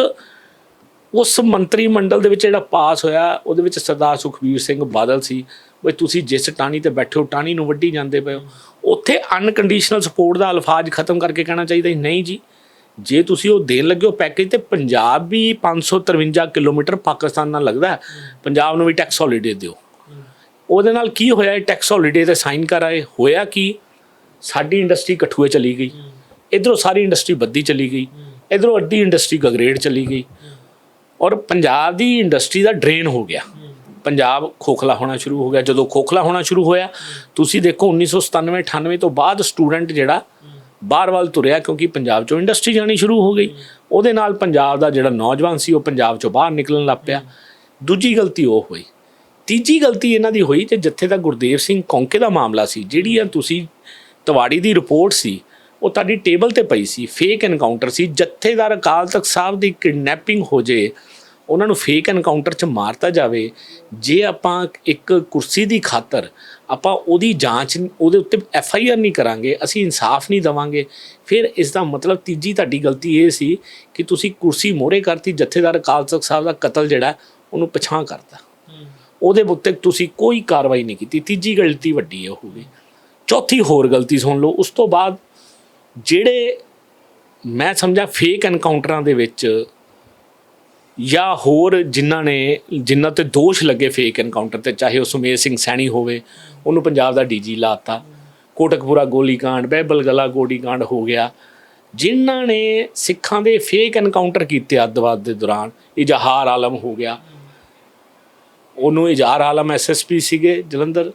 ਉਸ ਮੰਤਰੀ ਮੰਡਲ ਦੇ ਵਿੱਚ ਜਿਹੜਾ ਪਾਸ ਹੋਇਆ, ਉਹਦੇ ਵਿੱਚ ਸਰਦਾਰ ਸੁਖਬੀਰ ਸਿੰਘ ਬਾਦਲ ਸੀ। ਵੀ ਤੁਸੀਂ ਜਿਸ ਟਾਣੀ ਤੇ ਬੈਠੇ ਹੋ ਟਾਣੀ ਨੂੰ ਵੱਢੀ ਜਾਂਦੇ ਪਏ ਹੋ। ਉੱਥੇ ਅਨਕੰਡੀਸ਼ਨਲ ਸਪੋਰਟ ਦਾ ਅਲਫਾਜ਼ ਖਤਮ ਕਰਕੇ ਕਹਿਣਾ ਚਾਹੀਦਾ ਨਹੀਂ ਜੀ। ਜੇ ਤੁਸੀਂ ਉਹ ਦੇਣ ਲੱਗੇ ਹੋ ਪੈਕੇਜ ਤੇ ਪੰਜਾਬ ਵੀ 553 ਕਿਲੋਮੀਟਰ ਪਾਕਿਸਤਾਨ ਨਾਲ ਲੱਗਦਾ ਪੰਜਾਬ ਨੂੰ ਵੀ ਟੈਕਸ ਹੌਲੀਡੇ ਦਿਓ। ਉਹਦੇ ਨਾਲ ਕੀ ਹੋਇਆ? ਟੈਕਸ ਹੌਲੀਡੇ ਤੇ ਸਾਈਨ ਕਰ ਹੋਇਆ ਕੀ? ਸਾਡੀ ਇੰਡਸਟਰੀ ਕਠੂਏ ਚਲੀ ਗਈ। ਇਧਰੋਂ ਸਾਰੀ ਇੰਡਸਟਰੀ ਬੱਦੀ ਚਲੀ ਗਈ। ਇਧਰੋਂ ਅੱਧੀ ਇੰਡਸਟਰੀ ਗਗਰੇਡ ਚਲੀ ਗਈ। ਔਰ ਪੰਜਾਬ ਦੀ ਇੰਡਸਟਰੀ ਦਾ ਡਰੇਨ ਹੋ ਗਿਆ। ਪੰਜਾਬ ਖੋਖਲਾ ਹੋਣਾ ਸ਼ੁਰੂ ਹੋ ਗਿਆ। ਜਦੋਂ ਖੋਖਲਾ ਹੋਣਾ ਸ਼ੁਰੂ ਹੋਇਆ, ਤੁਸੀਂ ਦੇਖੋ 1997 98 ਤੋਂ ਬਾਅਦ ਸਟੂਡੈਂਟ ਜਿਹੜਾ ਬਾਹਰ ਵੱਲ ਤੁਰਿਆ ਕਿਉਂਕਿ ਪੰਜਾਬ ਚੋਂ ਇੰਡਸਟਰੀ ਜਾਣੀ ਸ਼ੁਰੂ ਹੋ ਗਈ। ਉਹਦੇ ਨਾਲ ਪੰਜਾਬ ਦਾ ਜਿਹੜਾ ਨੌਜਵਾਨ ਸੀ ਉਹ ਪੰਜਾਬ ਚੋਂ ਬਾਹਰ ਨਿਕਲਣ ਲੱਗ ਪਿਆ। ਦੂਜੀ ਗਲਤੀ ਉਹ ਹੋਈ। ਤੀਜੀ ਗਲਤੀ ਇਹਨਾਂ ਦੀ ਹੋਈ ਤੇ ਜਿੱਥੇ ਦਾ ਗੁਰਦੇਵ ਸਿੰਘ ਕੌਂਕੇ ਦਾ ਮਾਮਲਾ ਸੀ, ਜਿਹੜੀ ਆ ਤੁਸੀਂ ਤਵਾੜੀ ਦੀ ਰਿਪੋਰਟ ਸੀ, ਉਹ ਤੁਹਾਡੀ ਟੇਬਲ ਤੇ ਪਈ ਸੀ ਫੇਕ ਐਨਕਾਊਂਟਰ ਸੀ। ਜਥੇਦਾਰ ਅਕਾਲ ਤਖਤ ਸਾਹਿਬ ਦੀ ਕਿਡਨੈਪਿੰਗ ਹੋ ਜੇ ਉਹਨਾਂ ਨੂੰ ਫੇਕ ਐਨਕਾਊਂਟਰ 'ਚ ਮਾਰਤਾ ਜਾਵੇ ਜੇ ਆਪਾਂ ਇੱਕ ਕੁਰਸੀ ਦੀ ਖਾਤਰ ਆਪਾਂ ਉਹਦੀ ਜਾਂਚ ਉਹਦੇ ਉੱਤੇ ਐਫ ਆਈ ਆਰ ਨਹੀਂ ਕਰਾਂਗੇ ਅਸੀਂ ਇਨਸਾਫ ਨਹੀਂ ਦਵਾਂਗੇ ਫਿਰ ਇਸ ਦਾ ਮਤਲਬ ਤੀਜੀ ਤੁਹਾਡੀ ਗਲਤੀ ਇਹ ਸੀ ਕਿ ਤੁਸੀਂ ਕੁਰਸੀ ਮੋਹਰੇ ਕਰਤੀ ਜਥੇਦਾਰ ਅਕਾਲ ਤਖਤ ਸਾਹਿਬ ਦਾ ਕਤਲ ਜਿਹੜਾ ਉਹਨੂੰ ਪਛਾਣ ਕਰਤਾ। ਉਹਦੇ ਉੱਤੇ ਤੁਸੀਂ ਕੋਈ ਕਾਰਵਾਈ ਨਹੀਂ ਕੀਤੀ ਤੀਜੀ ਗਲਤੀ ਵੱਡੀ ਹੈ ਹੋ ਗਈ। ਚੌਥੀ ਹੋਰ ਗਲਤੀ ਸੁਣ ਲਓ ਉਸ ਤੋਂ ਬਾਅਦ ਜਿਹੜੇ ਮੈਂ ਸਮਝਾ ਫੇਕ ਐਨਕਾਊਂਟਰਾਂ ਦੇ ਵਿੱਚ ਜਾਂ ਹੋਰ ਜਿਨ੍ਹਾਂ ਨੇ, ਜਿਨ੍ਹਾਂ ਤੇ ਦੋਸ਼ ਲੱਗੇ ਫੇਕ ਐਨਕਾਊਂਟਰ ਤੇ, ਚਾਹੇ ਉਹ ਸੁਮੇਰ ਸਿੰਘ ਸੈਣੀ ਹੋਵੇ, ਉਹਨੂੰ ਪੰਜਾਬ ਦਾ ਡੀਜੀ ਲਾਤਾ ਕੋਟਕਪੂਰਾ ਗੋਲੀकांड ਬਹਿਬਲ ਗਲਾ ਗੋਲੀकांड ਹੋ ਗਿਆ। ਜਿਨ੍ਹਾਂ ਨੇ ਸਿੱਖਾਂ ਦੇ ਫੇਕ ਐਨਕਾਊਂਟਰ ਕੀਤੇ ਅੱਤਵਾਦ ਦੇ ਦੌਰਾਨ, ਇਜ਼ਹਾਰ ਆਲਮ ਹੋ ਗਿਆ। ਉਹਨੂੰ ਇਜ਼ਹਾਰ ਆਲਮ ਐਸਐਸਪੀ ਸੀਗੇ, ਜਲੰਧਰ।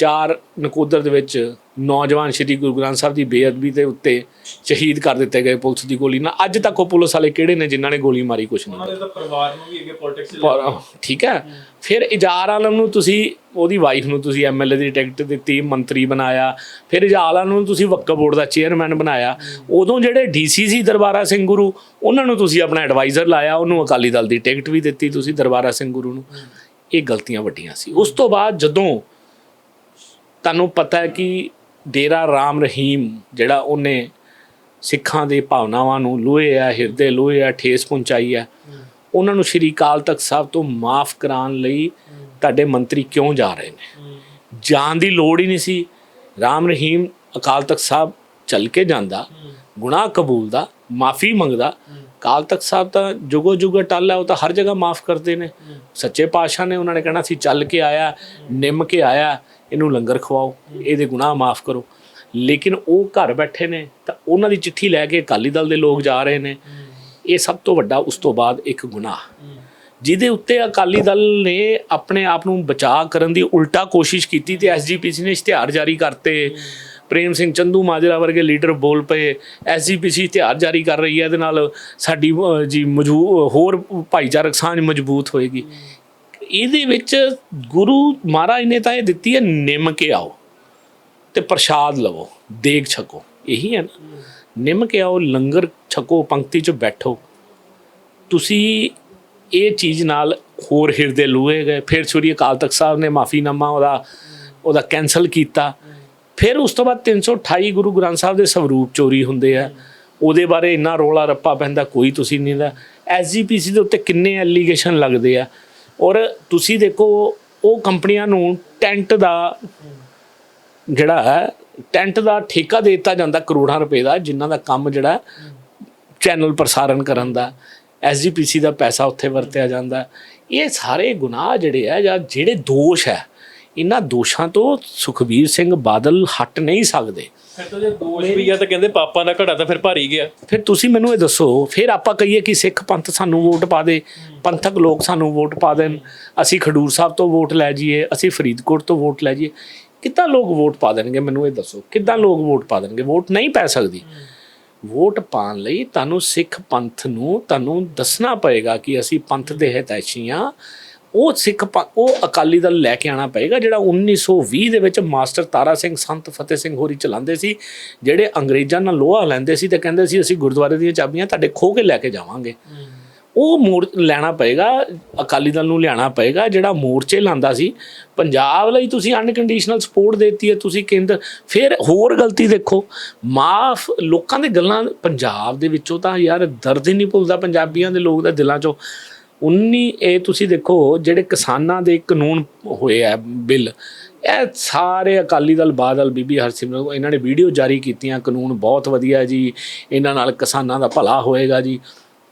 ਚਾਰ ਨਕੋਦਰ ਦੇ ਵਿੱਚ ਨੌਜਵਾਨ ਸ਼੍ਰੀ ਗੁਰੂ ਗ੍ਰੰਥ ਸਾਹਿਬ ਦੀ ਬੇਅਦਬੀ ਦੇ ਉੱਤੇ ਸ਼ਹੀਦ ਕਰ ਦਿੱਤੇ ਗਏ ਪੁਲਿਸ ਦੀ ਗੋਲੀ। ਨਾਲ ਅੱਜ ਤੱਕ ਉਹ ਪੁਲਿਸ ਵਾਲੇ ਕਿਹੜੇ ਨੇ ਜਿਨ੍ਹਾਂ ਨੇ ਗੋਲੀ ਮਾਰੀ? ਕੁਛ ਨਹੀਂ। ਉਹਨਾਂ ਦੇ ਤਾਂ ਪਰਿਵਾਰ ਨੂੰ ਵੀ ਅੱਗੇ ਪੋਲਿਟਿਕਸ ਪਰ ਠੀਕ ਹੈ। ਫਿਰ ਇਜਾਰ ਆਲਮ ਨੂੰ ਤੁਸੀਂ ਉਹਦੀ ਵਾਈਫ ਨੂੰ ਤੁਸੀਂ ਐਮਐਲਏ ਦੀ ਟਿਕਟ ਦਿੱਤੀ ਮੰਤਰੀ ਬਣਾਇਆ। ਫਿਰ ਇਜਾਰ ਆਲਮ ਨੂੰ ਤੁਸੀਂ ਵਕਫ ਬੋਰਡ ਦਾ ਚੇਅਰਮੈਨ ਬਣਾਇਆ। ਉਦੋਂ ਜਿਹੜੇ ਡੀਸੀ ਸੀ ਦਰਬਾਰਾ ਸਿੰਘ ਗੁਰੂ ਉਹਨਾਂ ਨੂੰ ਤੁਸੀਂ ਆਪਣਾ ਐਡਵਾਈਜ਼ਰ ਲਾਇਆ ਉਹਨੂੰ ਅਕਾਲੀ ਦਲ ਦੀ ਟਿਕਟ ਵੀ ਦਿੱਤੀ ਤੁਸੀਂ ਦਰਬਾਰਾ ਸਿੰਘ ਗੁਰੂ ਨੂੰ। ਇਹ ਗਲਤੀਆਂ ਵੱਡੀਆਂ ਸੀ। ਉਸ ਤੋਂ ਬਾਅਦ ਜਦੋਂ ਤੁਹਾਨੂੰ ਪਤਾ ਹੈ ਕਿ ਡੇਰਾ ਰਾਮ ਰਹੀਮ ਜਿਹੜਾ ਉਹਨੇ ਸਿੱਖਾਂ ਦੇ ਭਾਵਨਾਵਾਂ ਨੂੰ ਲੋਹੇ ਆ ਹਿਰਦੇ ਲੋਹੇ ਆ ਠੇਸ ਪਹੁੰਚਾਈ ਆ ਉਹਨਾਂ ਨੂੰ ਸ਼੍ਰੀ ਅਕਾਲ ਤਖਤ ਸਾਹਿਬ ਤੋਂ ਮਾਫ ਕਰਾਉਣ ਲਈ ਤੁਹਾਡੇ ਮੰਤਰੀ ਕਿਉਂ ਜਾ ਰਹੇ ਨੇ? ਜਾਣ ਦੀ ਲੋੜ ਹੀ ਨਹੀਂ ਸੀ। ਰਾਮ ਰਹੀਮ ਅਕਾਲ ਤਖਤ ਸਾਹਿਬ ਚੱਲ ਕੇ ਜਾਂਦਾ ਗੁਨਾਹ ਕਬੂਲਦਾ ਮਾਫੀ ਮੰਗਦਾ। ਅਕਾਲ ਤਖਤ ਸਾਹਿਬ ਤਾਂ ਜੁਗੋ ਜੁਗ ਟੱਲ ਹੈ ਉਹ ਤਾਂ ਹਰ ਜਗ੍ਹਾ ਮਾਫ ਕਰਦੇ ਨੇ। ਸੱਚੇ ਪਾਤਸ਼ਾਹ ਨੇ ਉਹਨਾਂ ਨੇ ਕਹਿਣਾ ਸੀ ਚੱਲ ਕੇ ਆਇਆ ਨਿੰਮ ਕੇ ਆਇਆ ਇਹਨੂੰ ਲੰਗਰ ਖਵਾਓ, ਇਹਦੇ ਗੁਨਾਹ ਮਾਫ ਕਰੋ। ਲੇਕਿਨ ਉਹ ਘਰ ਬੈਠੇ ਨੇ ਤਾਂ ਉਹਨਾਂ ਦੀ ਚਿੱਠੀ ਲੈ ਕੇ ਅਕਾਲੀ ਦਲ ਦੇ ਲੋਕ ਜਾ ਰਹੇ ਨੇ। ਇਹ ਸਭ ਤੋਂ ਵੱਡਾ ਉਸ ਤੋਂ ਬਾਅਦ ਇੱਕ ਗੁਨਾਹ। ਜਿਹਦੇ ਉੱਤੇ ਅਕਾਲੀ ਦਲ ਨੇ ਆਪਣੇ ਆਪ ਨੂੰ ਬਚਾਅ ਕਰਨ ਦੀ ਉਲਟਾ ਕੋਸ਼ਿਸ਼ ਕੀਤੀ ਤੇ ਐਸਜੀਪੀਸੀ ਨੇ ਇਸ਼ਤਿਹਾਰ ਜਾਰੀ ਕਰਤੇ। ਪ੍ਰੇਮ ਸਿੰਘ ਚੰਦੂ ਮਾਜਰਾ ਵਰਗੇ ਲੀਡਰ ਬੋਲ ਪਏ ਐਸਜੀਪੀਸੀ ਇਸ਼ਤਿਹਾਰ ਜਾਰੀ ਕਰ ਰਹੀ ਹੈ, ਇਹਦੇ ਨਾਲ ਸਾਡੀ ਜੀ ਮਜਬੂ ਹੋਰ ਭਾਈਚਾਰਕ ਸਾਂਝ ਮਜ਼ਬੂਤ ਹੋਏਗੀ। ਇਹਦੇ ਵਿੱਚ ਗੁਰੂ ਮਹਾਰਾਜ ਨੇ ਤਾਂ ਇਹ ਦਿੱਤੀ ਹੈ, ਨਿੰਮ ਕੇ ਆਓ ਤੇ ਪ੍ਰਸ਼ਾਦ ਲਵੋ, ਦੇਗ ਛਕੋ, ਇਹੀ ਹੈ ਨਾ। ਨਿੰਮ ਕੇ ਆਓ, ਲੰਗਰ ਛਕੋ, ਪੰਕਤੀ 'ਚ ਬੈਠੋ। ਤੁਸੀਂ ਇਹ ਚੀਜ਼ ਨਾਲ ਹੋਰ ਹਿਰਦੇ ਲੂਏ ਗਏ, ਫਿਰ ਸ੍ਰੀ ਅਕਾਲ ਤਖਤ ਸਾਹਿਬ ਨੇ ਮਾਫੀਨਾਮਾ ਉਹਦਾ ਉਹਦਾ ਕੈਨਸਲ ਕੀਤਾ। ਫਿਰ ਉਸ ਤੋਂ ਬਾਅਦ 328 ਗੁਰੂ ਗ੍ਰੰਥ ਸਾਹਿਬ ਦੇ ਸਵਰੂਪ ਚੋਰੀ ਹੁੰਦੇ ਆ। ਉਹਦੇ ਬਾਰੇ ਇੰਨਾ ਰੋਲਾ ਰੱਪਾ ਪੈਂਦਾ, ਕੋਈ ਤੁਸੀਂ ਨਹੀਂ ਦਾ। ਐਸਜੀਪੀਸੀ ਦੇ ਉੱਤੇ ਕਿੰਨੇ ਐਲੀਗੇਸ਼ਨ ਲੱਗਦੇ ਆ। ਔਰ ਤੁਸੀਂ ਦੇਖੋ, ਉਹ ਕੰਪਨੀਆਂ ਨੂੰ ਟੈਂਟ ਦਾ ਜਿਹੜਾ ਹੈ, ਟੈਂਟ ਦਾ ਠੇਕਾ ਦੇ ਦਿੱਤਾ ਜਾਂਦਾ ਕਰੋੜਾਂ ਰੁਪਏ ਦਾ, ਜਿਨ੍ਹਾਂ ਦਾ ਕੰਮ ਜਿਹੜਾ ਚੈਨਲ ਪ੍ਰਸਾਰਣ ਕਰਨ ਦਾ ਐਸਜੀਪੀਸੀ ਦਾ ਪੈਸਾ ਉੱਥੇ ਵਰਤਿਆ ਜਾਂਦਾ। ਇਹ ਸਾਰੇ ਗੁਨਾਹ ਜਿਹੜੇ ਆ ਜਾਂ ਜਿਹੜੇ ਦੋਸ਼ ਹੈ, ਇਹਨਾਂ ਦੋਸ਼ਾਂ ਤੋਂ ਸੁਖਬੀਰ ਸਿੰਘ ਬਾਦਲ ਹਟ ਨਹੀਂ ਸਕਦੇ। ਫਿਰ ਤਾਂ ਜੇ ਦੋਸ਼ ਵੀ ਆ ਤਾਂ ਕਹਿੰਦੇ ਪਾਪਾਂ ਦਾ ਘੜਾ ਤਾਂ ਫਿਰ ਭਾਰੀ ਗਿਆ। ਫਿਰ ਤੁਸੀਂ ਮੈਨੂੰ ਇਹ ਦੱਸੋ ਫਿਰ ਆਪਾਂ ਕਹੀਏ ਕਿ ਸਿੱਖ ਪੰਥ ਸਾਨੂੰ ਵੋਟ ਪਾ ਦੇ ਪੰਥਕ ਲੋਕ ਸਾਨੂੰ ਵੋਟ ਪਾ ਦੇਣ ਅਸੀਂ ਖਡੂਰ ਸਾਹਿਬ ਤੋਂ ਵੋਟ ਲੈ ਜਾਈਏ ਅਸੀਂ ਫਰੀਦਕੋਟ ਤੋਂ ਵੋਟ ਲੈ ਜਾਈਏ ਕਿੱਦਾਂ ਲੋਕ ਵੋਟ ਪਾ ਦੇਣਗੇ ਮੈਨੂੰ ਇਹ ਦੱਸੋ ਕਿੱਦਾਂ ਲੋਕ ਵੋਟ ਪਾ ਦੇਣਗੇ? ਵੋਟ ਨਹੀਂ ਪੈ ਸਕਦੀ। ਵੋਟ ਪਾਉਣ ਲਈ ਤੁਹਾਨੂੰ ਸਿੱਖ ਪੰਥ ਨੂੰ ਤੁਹਾਨੂੰ ਦੱਸਣਾ ਪਏਗਾ ਕਿ ਅਸੀਂ ਪੰਥ ਦੇ ਹਿਤੈਸ਼ੀ ਹਾਂ ਉਹ ਸਿੱਖ ਉਹ ਅਕਾਲੀ ਦਲ ਲੈ ਕੇ ਆਣਾ ਪਏਗਾ ਜਿਹੜਾ 1920 ਦੇ ਵਿੱਚ ਮਾਸਟਰ ਤਾਰਾ ਸਿੰਘ ਸੰਤ ਫਤਿਹ ਸਿੰਘ ਹੋਰੀ ਚਲਾਉਂਦੇ ਸੀ ਜਿਹੜੇ ਅੰਗਰੇਜ਼ਾਂ ਨਾਲ ਲੋਹਾ ਲੈਂਦੇ ਸੀ ਤੇ ਕਹਿੰਦੇ ਸੀ ਅਸੀਂ ਗੁਰਦੁਆਰੇ ਦੀਆਂ ਚਾਬੀਆਂ ਤੁਹਾਡੇ ਖੋ ਕੇ ਲੈ ਕੇ ਜਾਵਾਂਗੇ। ਉਹ ਮੋੜ ਲੈਣਾ ਪਏਗਾ ਅਕਾਲੀ ਦਲ ਨੂੰ ਲਿਆਣਾ ਪਏਗਾ ਜਿਹੜਾ ਮੋਰਚੇ ਲਾਂਦਾ ਸੀ ਪੰਜਾਬ ਲਈ ਤੁਸੀਂ ਅਨਕੰਡੀਸ਼ਨਲ ਸਪੋਰਟ ਦਿੱਤੀ ਹੈ ਤੁਸੀਂ ਕੇਂਦਰ ਫਿਰ ਹੋਰ ਗਲਤੀ ਦੇਖੋ ਮਾਫ ਲੋਕਾਂ ਦੇ ਗੱਲਾਂ ਪੰਜਾਬ ਦੇ ਵਿੱਚੋਂ ਤਾਂ ਯਾਰ ਦਰਦ ਹੀ ਨਹੀਂ ਭੁੱਲਦਾ ਪੰਜਾਬੀਆਂ ਦੇ ਲੋਕ ਦੇ ਦਿਲਾਂ ਚੋਂ। 19 ਇਹ ਤੁਸੀਂ ਦੇਖੋ ਜਿਹੜੇ ਕਿਸਾਨਾਂ ਦੇ ਕਾਨੂੰਨ ਹੋਏ ਆ ਬਿੱਲ ਇਹ ਸਾਰੇ ਅਕਾਲੀ ਦਲ ਬਾਦਲ ਬੀਬੀ ਹਰਸਿਮਰਤ ਇਹਨਾਂ ਨੇ ਵੀਡੀਓ ਜਾਰੀ ਕੀਤੀਆਂ ਕਾਨੂੰਨ ਬਹੁਤ ਵਧੀਆ ਜੀ ਇਹਨਾਂ ਨਾਲ ਕਿਸਾਨਾਂ ਦਾ ਭਲਾ ਹੋਏਗਾ ਜੀ।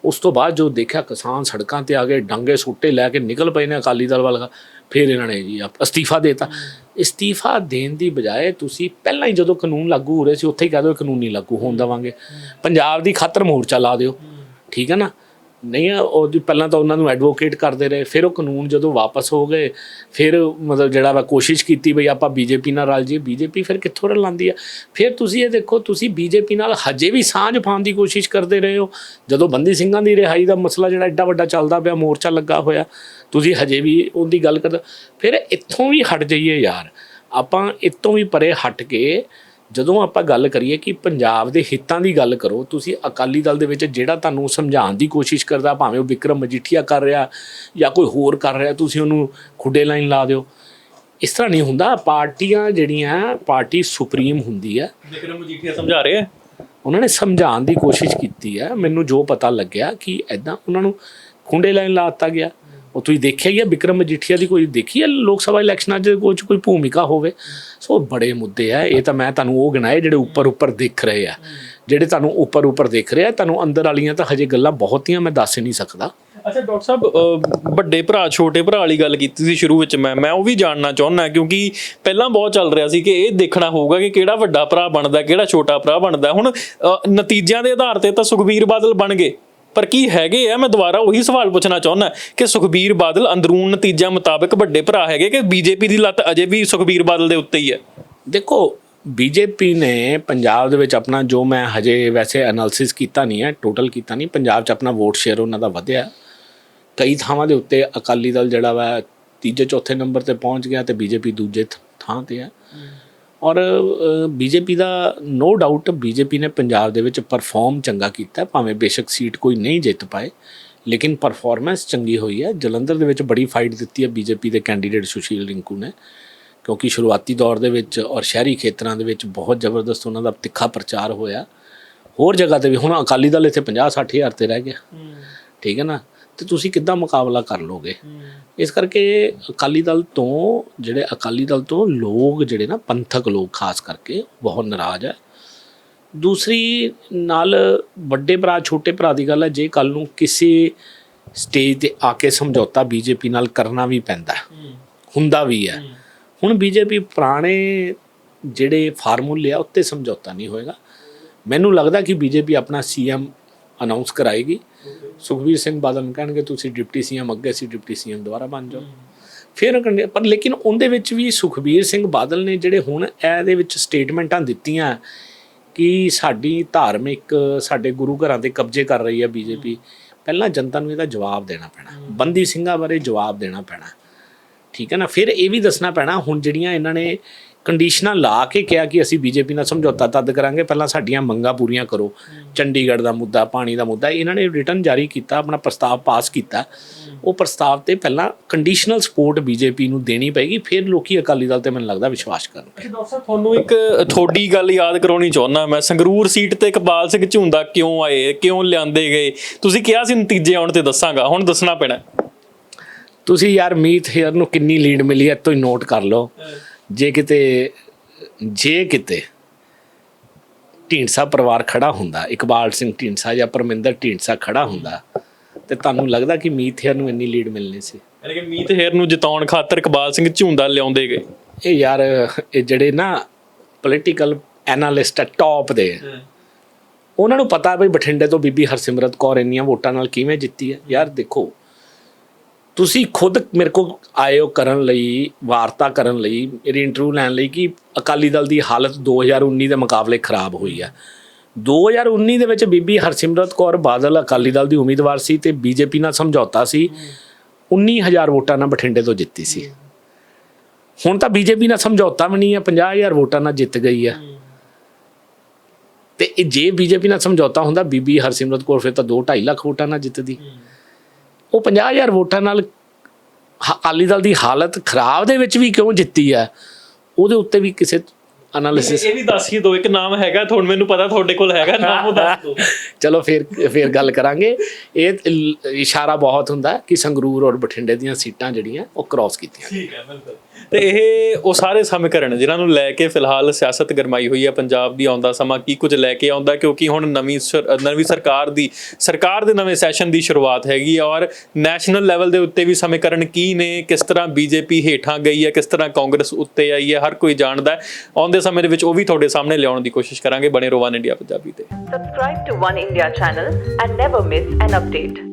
ਉਸ ਤੋਂ ਬਾਅਦ ਜੋ ਦੇਖਿਆ ਕਿਸਾਨ ਸੜਕਾਂ ਤੇ ਆ ਗਏ ਡਾਂਗੇ ਸੁੱਟੇ ਲੈ ਕੇ ਨਿਕਲ ਪਏ ਨੇ ਅਕਾਲੀ ਦਲ ਵੱਲ ਫਿਰ ਇਹਨਾਂ ਨੇ ਜੀ ਅਸਤੀਫਾ ਦੇਤਾ। ਅਸਤੀਫਾ ਦੇਣ ਦੀ ਬਜਾਏ ਤੁਸੀਂ ਪਹਿਲਾਂ ਹੀ ਜਦੋਂ ਕਾਨੂੰਨ ਲਾਗੂ ਹੋ ਰਹੇ ਸੀ ਉੱਥੇ ਹੀ ਕਹਿ ਦਿਓ ਇਹ ਕਾਨੂੰਨ ਨਹੀਂ ਲਾਗੂ ਹੋਣ ਦੇਵਾਂਗੇ। ਪੰਜਾਬ ਦੀ ਖਾਤਰ ਮੋਰਚਾ ਲਾ ਦਿਓ। ਠੀਕ ਹੈ ਨਾ? ਨਹੀਂ ਉਹ ਪਹਿਲਾਂ ਤਾਂ ਉਹਨਾਂ ਨੂੰ ਐਡਵੋਕੇਟ ਕਰਦੇ ਰਹੇ, ਫਿਰ ਉਹ ਕਾਨੂੰਨ ਜਦੋਂ ਵਾਪਸ ਹੋ ਗਏ, ਫਿਰ ਮਤਲਬ ਜਿਹੜਾ ਵਾ ਕੋਸ਼ਿਸ਼ ਕੀਤੀ ਬਈ ਆਪਾਂ ਬੀਜੇਪੀ ਨਾਲ ਰਲ ਜੀ ਬੀਜੇਪੀ ਫਿਰ ਕਿੱਥੋਂ ਰਲਾਂਦੀ ਆ? ਫਿਰ ਤੁਸੀਂ ਇਹ ਦੇਖੋ, ਤੁਸੀਂ ਬੀਜੇਪੀ ਨਾਲ ਹਜੇ ਵੀ ਸਾਂਝ ਪਾਉਣ ਦੀ ਕੋਸ਼ਿਸ਼ ਕਰਦੇ ਰਹੇ ਹੋ। ਜਦੋਂ ਬੰਦੀ ਸਿੰਘਾਂ ਦੀ ਰਿਹਾਈ ਦਾ ਮਸਲਾ ਜਿਹੜਾ ਐਡਾ ਵੱਡਾ ਚੱਲਦਾ ਪਿਆ, ਮੋਰਚਾ ਲੱਗਾ ਹੋਇਆ, ਤੁਸੀਂ ਹਜੇ ਵੀ ਉਹਦੀ ਗੱਲ ਕਰ ਫਿਰ ਇੱਥੋਂ ਵੀ ਹਟ ਜਾਈਏ ਯਾਰ। ਆਪਾਂ ਇੱਥੋਂ ਵੀ ਪਰੇ ਹਟ ਕੇ ਜਦੋਂ ਆਪਾਂ ਗੱਲ ਕਰੀਏ ਕਿ ਪੰਜਾਬ ਦੇ ਹਿੱਤਾਂ ਦੀ ਗੱਲ ਕਰੋ ਤੁਸੀਂ ਅਕਾਲੀ ਦਲ ਦੇ ਵਿੱਚ ਜਿਹੜਾ ਤੁਹਾਨੂੰ ਸਮਝਾਉਣ ਦੀ ਕੋਸ਼ਿਸ਼ ਕਰਦਾ ਭਾਵੇਂ ਉਹ ਵਿਕਰਮ ਮਜੀਠੀਆ ਕਰ ਰਿਹਾ ਜਾਂ ਕੋਈ ਹੋਰ ਕਰ ਰਿਹਾ ਤੁਸੀਂ ਉਹਨੂੰ ਖੁੱਡੇ ਲਾਈਨ ਲਾ ਦਿਓ। ਇਸ ਤਰ੍ਹਾਂ ਨਹੀਂ ਹੁੰਦਾ ਪਾਰਟੀਆਂ ਜਿਹੜੀਆਂ ਪਾਰਟੀ ਸੁਪਰੀਮ ਹੁੰਦੀ ਹੈ। ਵਿਕਰਮ ਮਜੀਠੀਆ ਸਮਝਾ ਰਹੇ ਉਹਨਾਂ ਨੇ ਸਮਝਾਉਣ ਦੀ ਕੋਸ਼ਿਸ਼ ਕੀਤੀ ਹੈ। ਮੈਨੂੰ ਜੋ ਪਤਾ ਲੱਗਿਆ ਕਿ ਐਦਾਂ ਉਹਨਾਂ ਨੂੰ ਖੁੰਡੇ ਲਾਈਨ ਲਾ ਦਿੱਤਾ ਗਿਆ। ਉਹ ਤੁਸੀਂ ਦੇਖਿਆ ਹੀ ਹੈ ਵਿਕਰਮ ਮਜੀਠੀਆ ਦੀ ਕੋਈ ਦੇਖੀ ਹੈ ਲੋਕ ਸਭਾ ਇਲੈਕਸ਼ਨਾਂ 'ਚ ਕੁਝ ਕੋਈ ਭੂਮਿਕਾ ਹੋਵੇ? ਸੋ ਬੜੇ ਮੁੱਦੇ ਆ, ਇਹ ਤਾਂ ਮੈਂ ਤੁਹਾਨੂੰ ਉਹ ਗਿਣਾਏ ਜਿਹੜੇ ਉੱਪਰ ਉੱਪਰ ਦਿਖ ਰਹੇ ਆ। ਜਿਹੜੇ ਤੁਹਾਨੂੰ ਉੱਪਰ ਉੱਪਰ ਦਿਖ ਰਹੇ ਆ, ਤੁਹਾਨੂੰ ਅੰਦਰ ਵਾਲੀਆਂ ਤਾਂ ਹਜੇ ਗੱਲਾਂ ਬਹੁਤੀਆਂ ਮੈਂ ਦੱਸ ਹੀ ਨਹੀਂ ਸਕਦਾ। ਅੱਛਾ, ਡਾਕਟਰ ਸਾਹਿਬ ਵੱਡੇ ਭਰਾ, ਛੋਟੇ ਭਰਾ ਵਾਲੀ ਗੱਲ ਕੀਤੀ ਸੀ ਸ਼ੁਰੂ ਵਿੱਚ ਮੈਂ ਮੈਂ ਉਹ ਵੀ ਜਾਣਨਾ ਚਾਹੁੰਦਾ, ਕਿਉਂਕਿ ਪਹਿਲਾਂ ਬਹੁਤ ਚੱਲ ਰਿਹਾ ਸੀ ਕਿ ਇਹ ਦੇਖਣਾ ਹੋਊਗਾ ਕਿ ਕਿਹੜਾ ਵੱਡਾ ਭਰਾ ਬਣਦਾ, ਕਿਹੜਾ ਛੋਟਾ ਭਰਾ ਬਣਦਾ। ਹੁਣ ਨਤੀਜਿਆਂ ਦੇ ਆਧਾਰ ਤੇ ਤਾਂ ਸੁਖਬੀਰ ਬਾਦਲ ਬਣ ਗਏ। ਪਰ ਕੀ ਹੈਗੇ ਆ? ਮੈਂ ਦੁਬਾਰਾ ਉਹੀ ਸਵਾਲ ਪੁੱਛਣਾ ਚਾਹੁੰਦਾ ਕਿ ਸੁਖਬੀਰ ਬਾਦਲ ਅੰਦਰੂਨ ਨਤੀਜਿਆਂ ਮੁਤਾਬਕ ਵੱਡੇ ਭਰਾ ਹੈਗੇ ਕਿ ਬੀਜੇਪੀ ਦੀ ਲੱਤ ਅਜੇ ਵੀ ਸੁਖਬੀਰ ਬਾਦਲ ਦੇ ਉੱਤੇ ਹੀ ਹੈ? ਦੇਖੋ ਬੀਜੇਪੀ ਨੇ ਪੰਜਾਬ ਦੇ ਵਿੱਚ ਆਪਣਾ ਜੋ ਮੈਂ ਹਜੇ ਵੈਸੇ ਐਨਾਲਿਸਿਸ ਕੀਤਾ ਨਹੀਂ ਹੈ ਟੋਟਲ ਕੀਤਾ ਨਹੀਂ ਪੰਜਾਬ 'ਚ ਆਪਣਾ ਵੋਟ ਸ਼ੇਅਰ ਉਹਨਾਂ ਦਾ ਵਧਿਆ। ਕਈ ਥਾਵਾਂ ਦੇ ਉੱਤੇ ਅਕਾਲੀ ਦਲ ਜਿਹੜਾ ਵਾ ਤੀਜੇ ਚੌਥੇ ਨੰਬਰ ਤੇ ਪਹੁੰਚ ਗਿਆ ਤੇ ਬੀਜੇਪੀ ਦੂਜੇ ਥ- ਥਾਂ ਤੇ ਹੈ। ਔਰ ਬੀਜੇਪੀ ਦਾ ਨੋ ਡਾਊਟ ਬੀਜੇਪੀ ਨੇ ਪੰਜਾਬ ਦੇ ਵਿੱਚ ਪਰਫਾਰਮ ਚੰਗਾ ਕੀਤਾ ਭਾਵੇਂ ਬੇਸ਼ੱਕ ਸੀਟ ਕੋਈ ਨਹੀਂ ਜਿੱਤ ਪਾਏ ਲੇਕਿਨ ਪਰਫਾਰਮੈਂਸ ਚੰਗੀ ਹੋਈ ਹੈ। ਜਲੰਧਰ ਦੇ ਵਿੱਚ ਬੜੀ ਫਾਈਟ ਦਿੱਤੀ ਹੈ ਬੀਜੇਪੀ ਦੇ ਕੈਂਡੀਡੇਟ ਸੁਸ਼ੀਲ ਰਿੰਕੂ ਨੇ ਕਿਉਂਕਿ ਸ਼ੁਰੂਆਤੀ ਦੌਰ ਦੇ ਵਿੱਚ ਔਰ ਸ਼ਹਿਰੀ ਖੇਤਰਾਂ ਦੇ ਵਿੱਚ ਬਹੁਤ ਜ਼ਬਰਦਸਤ ਉਹਨਾਂ ਦਾ ਤਿੱਖਾ ਪ੍ਰਚਾਰ ਹੋਇਆ। ਹੋਰ ਜਗ੍ਹਾ ਤੇ ਵੀ ਹੁਣ ਅਕਾਲੀ ਦਲ ਇੱਥੇ 50 60 ਹਜ਼ਾਰ ਤੇ ਰਹਿ ਗਿਆ। ਠੀਕ ਹੈ ਨਾ? ਤੇ ਤੁਸੀਂ ਕਿੱਦਾਂ ਮੁਕਾਬਲਾ ਕਰ ਲੋਗੇ? ਇਸ ਕਰਕੇ ਅਕਾਲੀ ਦਲ ਤੋਂ ਜਿਹੜੇ ਅਕਾਲੀ ਦਲ ਤੋਂ ਲੋਕ ਜਿਹੜੇ ਨਾ ਪੰਥਕ ਲੋਕ ਖਾਸ ਕਰਕੇ ਬਹੁਤ ਨਾਰਾਜ਼ ਹੈ ਦੂਸਰੀ ਨਾਲ ਵੱਡੇ ਭਰਾ ਛੋਟੇ ਭਰਾ ਦੀ ਗੱਲ ਹੈ ਜੇ ਕੱਲ ਨੂੰ ਕਿਸੇ ਸਟੇਜ ਤੇ ਆ ਕੇ ਸਮਝੌਤਾ ਬੀਜੇਪੀ ਨਾਲ ਕਰਨਾ ਵੀ ਪੈਂਦਾ ਹੁੰਦਾ ਵੀ ਹੈ। ਹੁਣ ਬੀਜੇਪੀ ਪੁਰਾਣੇ ਜਿਹੜੇ ਫਾਰਮੂਲੇ ਆ ਉੱਤੇ ਸਮਝੌਤਾ ਨਹੀਂ ਹੋਏਗਾ। ਮੈਨੂੰ ਲੱਗਦਾ ਕਿ ਬੀਜੇਪੀ ਆਪਣਾ ਸੀਐਮ ਅਨਾਉਂਸ ਕਰਾਏਗੀ। ਸੁਖਬੀਰ ਸਿੰਘ ਬਾਦਲ ਨੂੰ ਕਹਿਣਗੇ ਤੁਸੀਂ ਡਿਪਟੀ ਸੀਐਮ ਅੱਗੇ ਸੀ ਡਿਪਟੀ ਸੀਐਮ ਦੁਬਾਰਾ ਬਣ ਜਾਓ। ਫਿਰ ਪਰ ਲੇਕਿਨ ਉਹਦੇ ਵਿੱਚ ਵੀ ਸੁਖਬੀਰ ਸਿੰਘ ਬਾਦਲ ਨੇ ਜਿਹੜੇ ਹੁਣ ਇਹਦੇ ਵਿੱਚ ਸਟੇਟਮੈਂਟਾਂ ਦਿੱਤੀਆਂ ਕਿ ਸਾਡੀ ਧਾਰਮਿਕ ਸਾਡੇ ਗੁਰੂ ਘਰਾਂ ਤੇ ਕਬਜ਼ੇ ਕਰ ਰਹੀ ਹੈ ਬੀਜੇਪੀ ਪਹਿਲਾਂ ਜਨਤਾ ਨੂੰ ਇਹਦਾ ਜਵਾਬ ਦੇਣਾ ਪੈਣਾ। ਬੰਦੀ ਸਿੰਘਾਂ ਬਾਰੇ ਜਵਾਬ ਦੇਣਾ ਪੈਣਾ। ਠੀਕ ਹੈ ਨਾ? ਫਿਰ ਇਹ ਵੀ ਦੱਸਣਾ ਪੈਣਾ ਹੁਣ ਜਿਹੜੀਆਂ ਇਹਨਾਂ ਨੇ ਕੰਡੀਸ਼ਨਾਂ ਲਾ ਕੇ ਕਿਹਾ ਕਿ ਅਸੀਂ ਬੀਜੇਪੀ ਨਾਲ ਸਮਝੌਤਾ ਤਦ ਕਰਾਂਗੇ ਪਹਿਲਾਂ ਸਾਡੀਆਂ ਮੰਗਾਂ ਪੂਰੀਆਂ ਕਰੋ। ਚੰਡੀਗੜ੍ਹ ਦਾ ਮੁੱਦਾ ਪਾਣੀ ਦਾ ਮੁੱਦਾ ਇਹਨਾਂ ਨੇ ਰਿਟਰਨ ਜਾਰੀ ਕੀਤਾ ਆਪਣਾ ਪ੍ਰਸਤਾਵ ਪਾਸ ਕੀਤਾ। ਉਹ ਪ੍ਰਸਤਾਵ ਤੇ ਪਹਿਲਾਂ ਕੰਡੀਸ਼ਨਲ ਸਪੋਰਟ ਬੀਜੇਪੀ ਨੂੰ ਦੇਣੀ ਪਏਗੀ ਫਿਰ ਲੋਕੀ ਅਕਾਲੀ ਦਲ ਤੇ ਮੈਨੂੰ ਲੱਗਦਾ ਵਿਸ਼ਵਾਸ ਕਰਨਗੇ। ਡਾਕਟਰ ਸਾਹਿਬ ਤੁਹਾਨੂੰ ਇੱਕ ਥੋੜੀ ਗੱਲ ਯਾਦ ਕਰਾਉਣੀ ਚਾਹੁੰਦਾ ਮੈਂ ਸੰਗਰੂਰ ਸੀਟ ਤੇ ਇਕਬਾਲ ਸਿੰਘ ਝੁੰਦਾ ਕਿਉਂ ਆਏ ਕਿਉਂ ਲਿਆਂਦੇ ਗਏ? ਤੁਸੀਂ ਕਿਹਾ ਸੀ ਨਤੀਜੇ ਆਉਣ ਤੇ ਦੱਸਾਂਗਾ ਹੁਣ ਦੱਸਣਾ ਪੈਣਾ। ਤੁਸੀਂ ਯਾਰ ਮੀਤ ਹੇਅਰ ਨੂੰ ਕਿੰਨੀ ਲੀਡ ਮਿਲੀ ਹੈ ਤੋਂ ਹੀ ਨੋਟ ਕਰ ਲਓ। ਜੇ ਕਿਤੇ ਜੇ ਕਿਤੇ ਢੀਂਡਸਾ ਪਰਿਵਾਰ ਖੜਾ ਹੁੰਦਾ ਇਕਬਾਲ ਸਿੰਘ ਢੀਂਡਸਾ ਜਾਂ ਪਰਮਿੰਦਰ ਢੀਂਡਸਾ ਖੜਾ ਹੁੰਦਾ ਤੇ ਤੁਹਾਨੂੰ ਲੱਗਦਾ ਕਿ ਮੀਤ ਹੇਅਰ ਨੂੰ ਇੰਨੀ ਲੀਡ ਮਿਲਣੀ ਸੀ? ਯਾਨੀ ਕਿ ਮੀਤ ਹੇਰ ਨੂੰ ਜਿਤਾਉਣ ਖਾਤਰ ਇਕਬਾਲ ਸਿੰਘ ਝੁੰਦਾ ਲਿਆਉਂਦੇ ਗਏ। ਇਹ ਯਾਰ ਇਹ ਜਿਹੜੇ ਨਾ ਪੋਲੀਟੀਕਲ ਐਨਾਲਿਸਟ ਆ ਟੌਪ ਦੇ ਉਹਨਾਂ ਨੂੰ ਪਤਾ ਵੀ ਬਠਿੰਡੇ ਤੋਂ ਬੀਬੀ ਹਰਸਿਮਰਤ ਕੌਰ ਇੰਨੀਆਂ ਵੋਟਾਂ ਨਾਲ ਕਿਵੇਂ ਜਿੱਤੀ ਹੈ। ਯਾਰ ਦੇਖੋ ਤੁਸੀਂ ਖੁਦ ਮੇਰੇ ਕੋਲ ਆਏ ਹੋ ਕਰਨ ਲਈ, ਵਾਰਤਾ ਕਰਨ ਲਈ, ਮੇਰੀ ਇੰਟਰਵਿਊ ਲੈਣ ਲਈ ਕਿ ਅਕਾਲੀ ਦਲ ਦੀ ਹਾਲਤ 2019 ਦੇ ਮੁਕਾਬਲੇ ਖਰਾਬ ਹੋਈ ਹੈ। 2019 ਦੇ ਵਿੱਚ ਬੀਬੀ ਹਰਸਿਮਰਤ ਕੌਰ ਬਾਦਲ ਅਕਾਲੀ ਦਲ ਦੀ ਉਮੀਦਵਾਰ ਸੀ ਤੇ ਬੀਜੇਪੀ ਨਾਲ ਸਮਝੌਤਾ ਸੀ। 19000 ਵੋਟਾਂ ਨਾਲ ਬਠਿੰਡੇ ਤੋਂ ਜਿੱਤੀ ਸੀ। ਹੁਣ ਤਾਂ ਬੀਜੇਪੀ ਨਾਲ ਸਮਝੌਤਾ ਵੀ ਨਹੀਂ ਹੈ 50000 ਵੋਟਾਂ ਨਾਲ ਜਿੱਤ ਗਈ ਹੈ। ਤੇ ਇਹ ਜੇ ਬੀਜੇਪੀ ਨਾਲ ਸਮਝੌਤਾ ਹੁੰਦਾ, ਬੀਬੀ ਹਰਸਿਮਰਤ ਕੌਰ ਫਿਰ ਤਾਂ 2.5 ਲੱਖ ਵੋਟਾਂ ਨਾਲ ਜਿੱਤਦੀ। ਉਹ 50000 ਵੋਟਾਂ ਨਾਲ ਅਕਾਲੀ ਦਲ ਦੀ ਹਾਲਤ ਖਰਾਬ ਦੇ ਵਿੱਚ ਵੀ ਕਿਉਂ ਜਿੱਤੀ ਹੈ? ਉਹਦੇ ਉੱਤੇ ਵੀ ਕਿਸੇ ਐਨਾਲਿਸਿਸ ਇਹ ਵੀ ਦੱਸ ਹੀ ਦਿਓ ਇੱਕ ਨਾਮ ਹੈਗਾ ਤੁਹਾਨੂੰ ਮੈਨੂੰ ਪਤਾ ਤੁਹਾਡੇ ਕੋਲ ਹੈਗਾ ਨਾਮ ਉਹ ਦੱਸ ਦਿਓ। <laughs> ਚਲੋ ਫਿਰ ਫਿਰ ਗੱਲ ਕਰਾਂਗੇ। ਇਹ ਇਸ਼ਾਰਾ ਬਹੁਤ ਹੁੰਦਾ ਕਿ ਸੰਗਰੂਰ ਔਰ ਬਠਿੰਡੇ ਦੀਆਂ ਸੀਟਾਂ ਜਿਹੜੀਆਂ ਉਹ ਕ੍ਰਾਸ ਕੀਤੀਆਂ। ਠੀਕ ਹੈ ਬਿਲਕੁਲ। ਤੇ ਇਹ ਉਹ ਸਾਰੇ ਸਮੀਕਰਨ ਜਿਨ੍ਹਾਂ ਨੂੰ ਲੈ ਕੇ ਫਿਲਹਾਲ ਸਿਆਸਤ ਗਰਮਾਈ ਹੋਈ ਹੈ, ਪੰਜਾਬ ਦੀ ਆਉਂਦਾ ਸਮਾਂ ਕੀ ਕੁਝ ਲੈ ਕੇ ਆਉਂਦਾ, ਕਿਉਂਕਿ ਹੁਣ ਨਵੀਂ ਨਵੀਂ ਸਰਕਾਰ ਦੀ, ਸਰਕਾਰ ਦੇ ਨਵੇਂ ਸੈਸ਼ਨ ਦੀ ਸ਼ੁਰੂਆਤ ਹੈਗੀ ਹੈ ਔਰ ਨੈਸ਼ਨਲ ਲੈਵਲ ਦੇ ਉੱਤੇ ਵੀ ਸਮੀਕਰਨ ਕੀ ਨੇ, ਕਿਸ ਤਰ੍ਹਾਂ ਬੀਜੇਪੀ ਹੇਠਾਂ ਗਈ ਹੈ, ਕਿਸ ਤਰ੍ਹਾਂ ਕਾਂਗਰਸ ਉੱਤੇ ਆਈ ਹੈ, ਹਰ ਕੋਈ ਜਾਣਦਾ ਹੈ ਆਉਂਦੇ ਸਮੇਂ ਦੇ ਵਿੱਚ ਉਹ ਵੀ ਤੁਹਾਡੇ ਸਾਹਮਣੇ ਲਿਆਉਣ ਦੀ ਕੋਸ਼ਿਸ਼ ਕਰਾਂਗੇ, ਬਣੇ ਰੋਵਾਨ ਇੰਡੀਆ ਪੰਜਾਬੀ ਤੇ Subscribe to One India channel and never miss an update.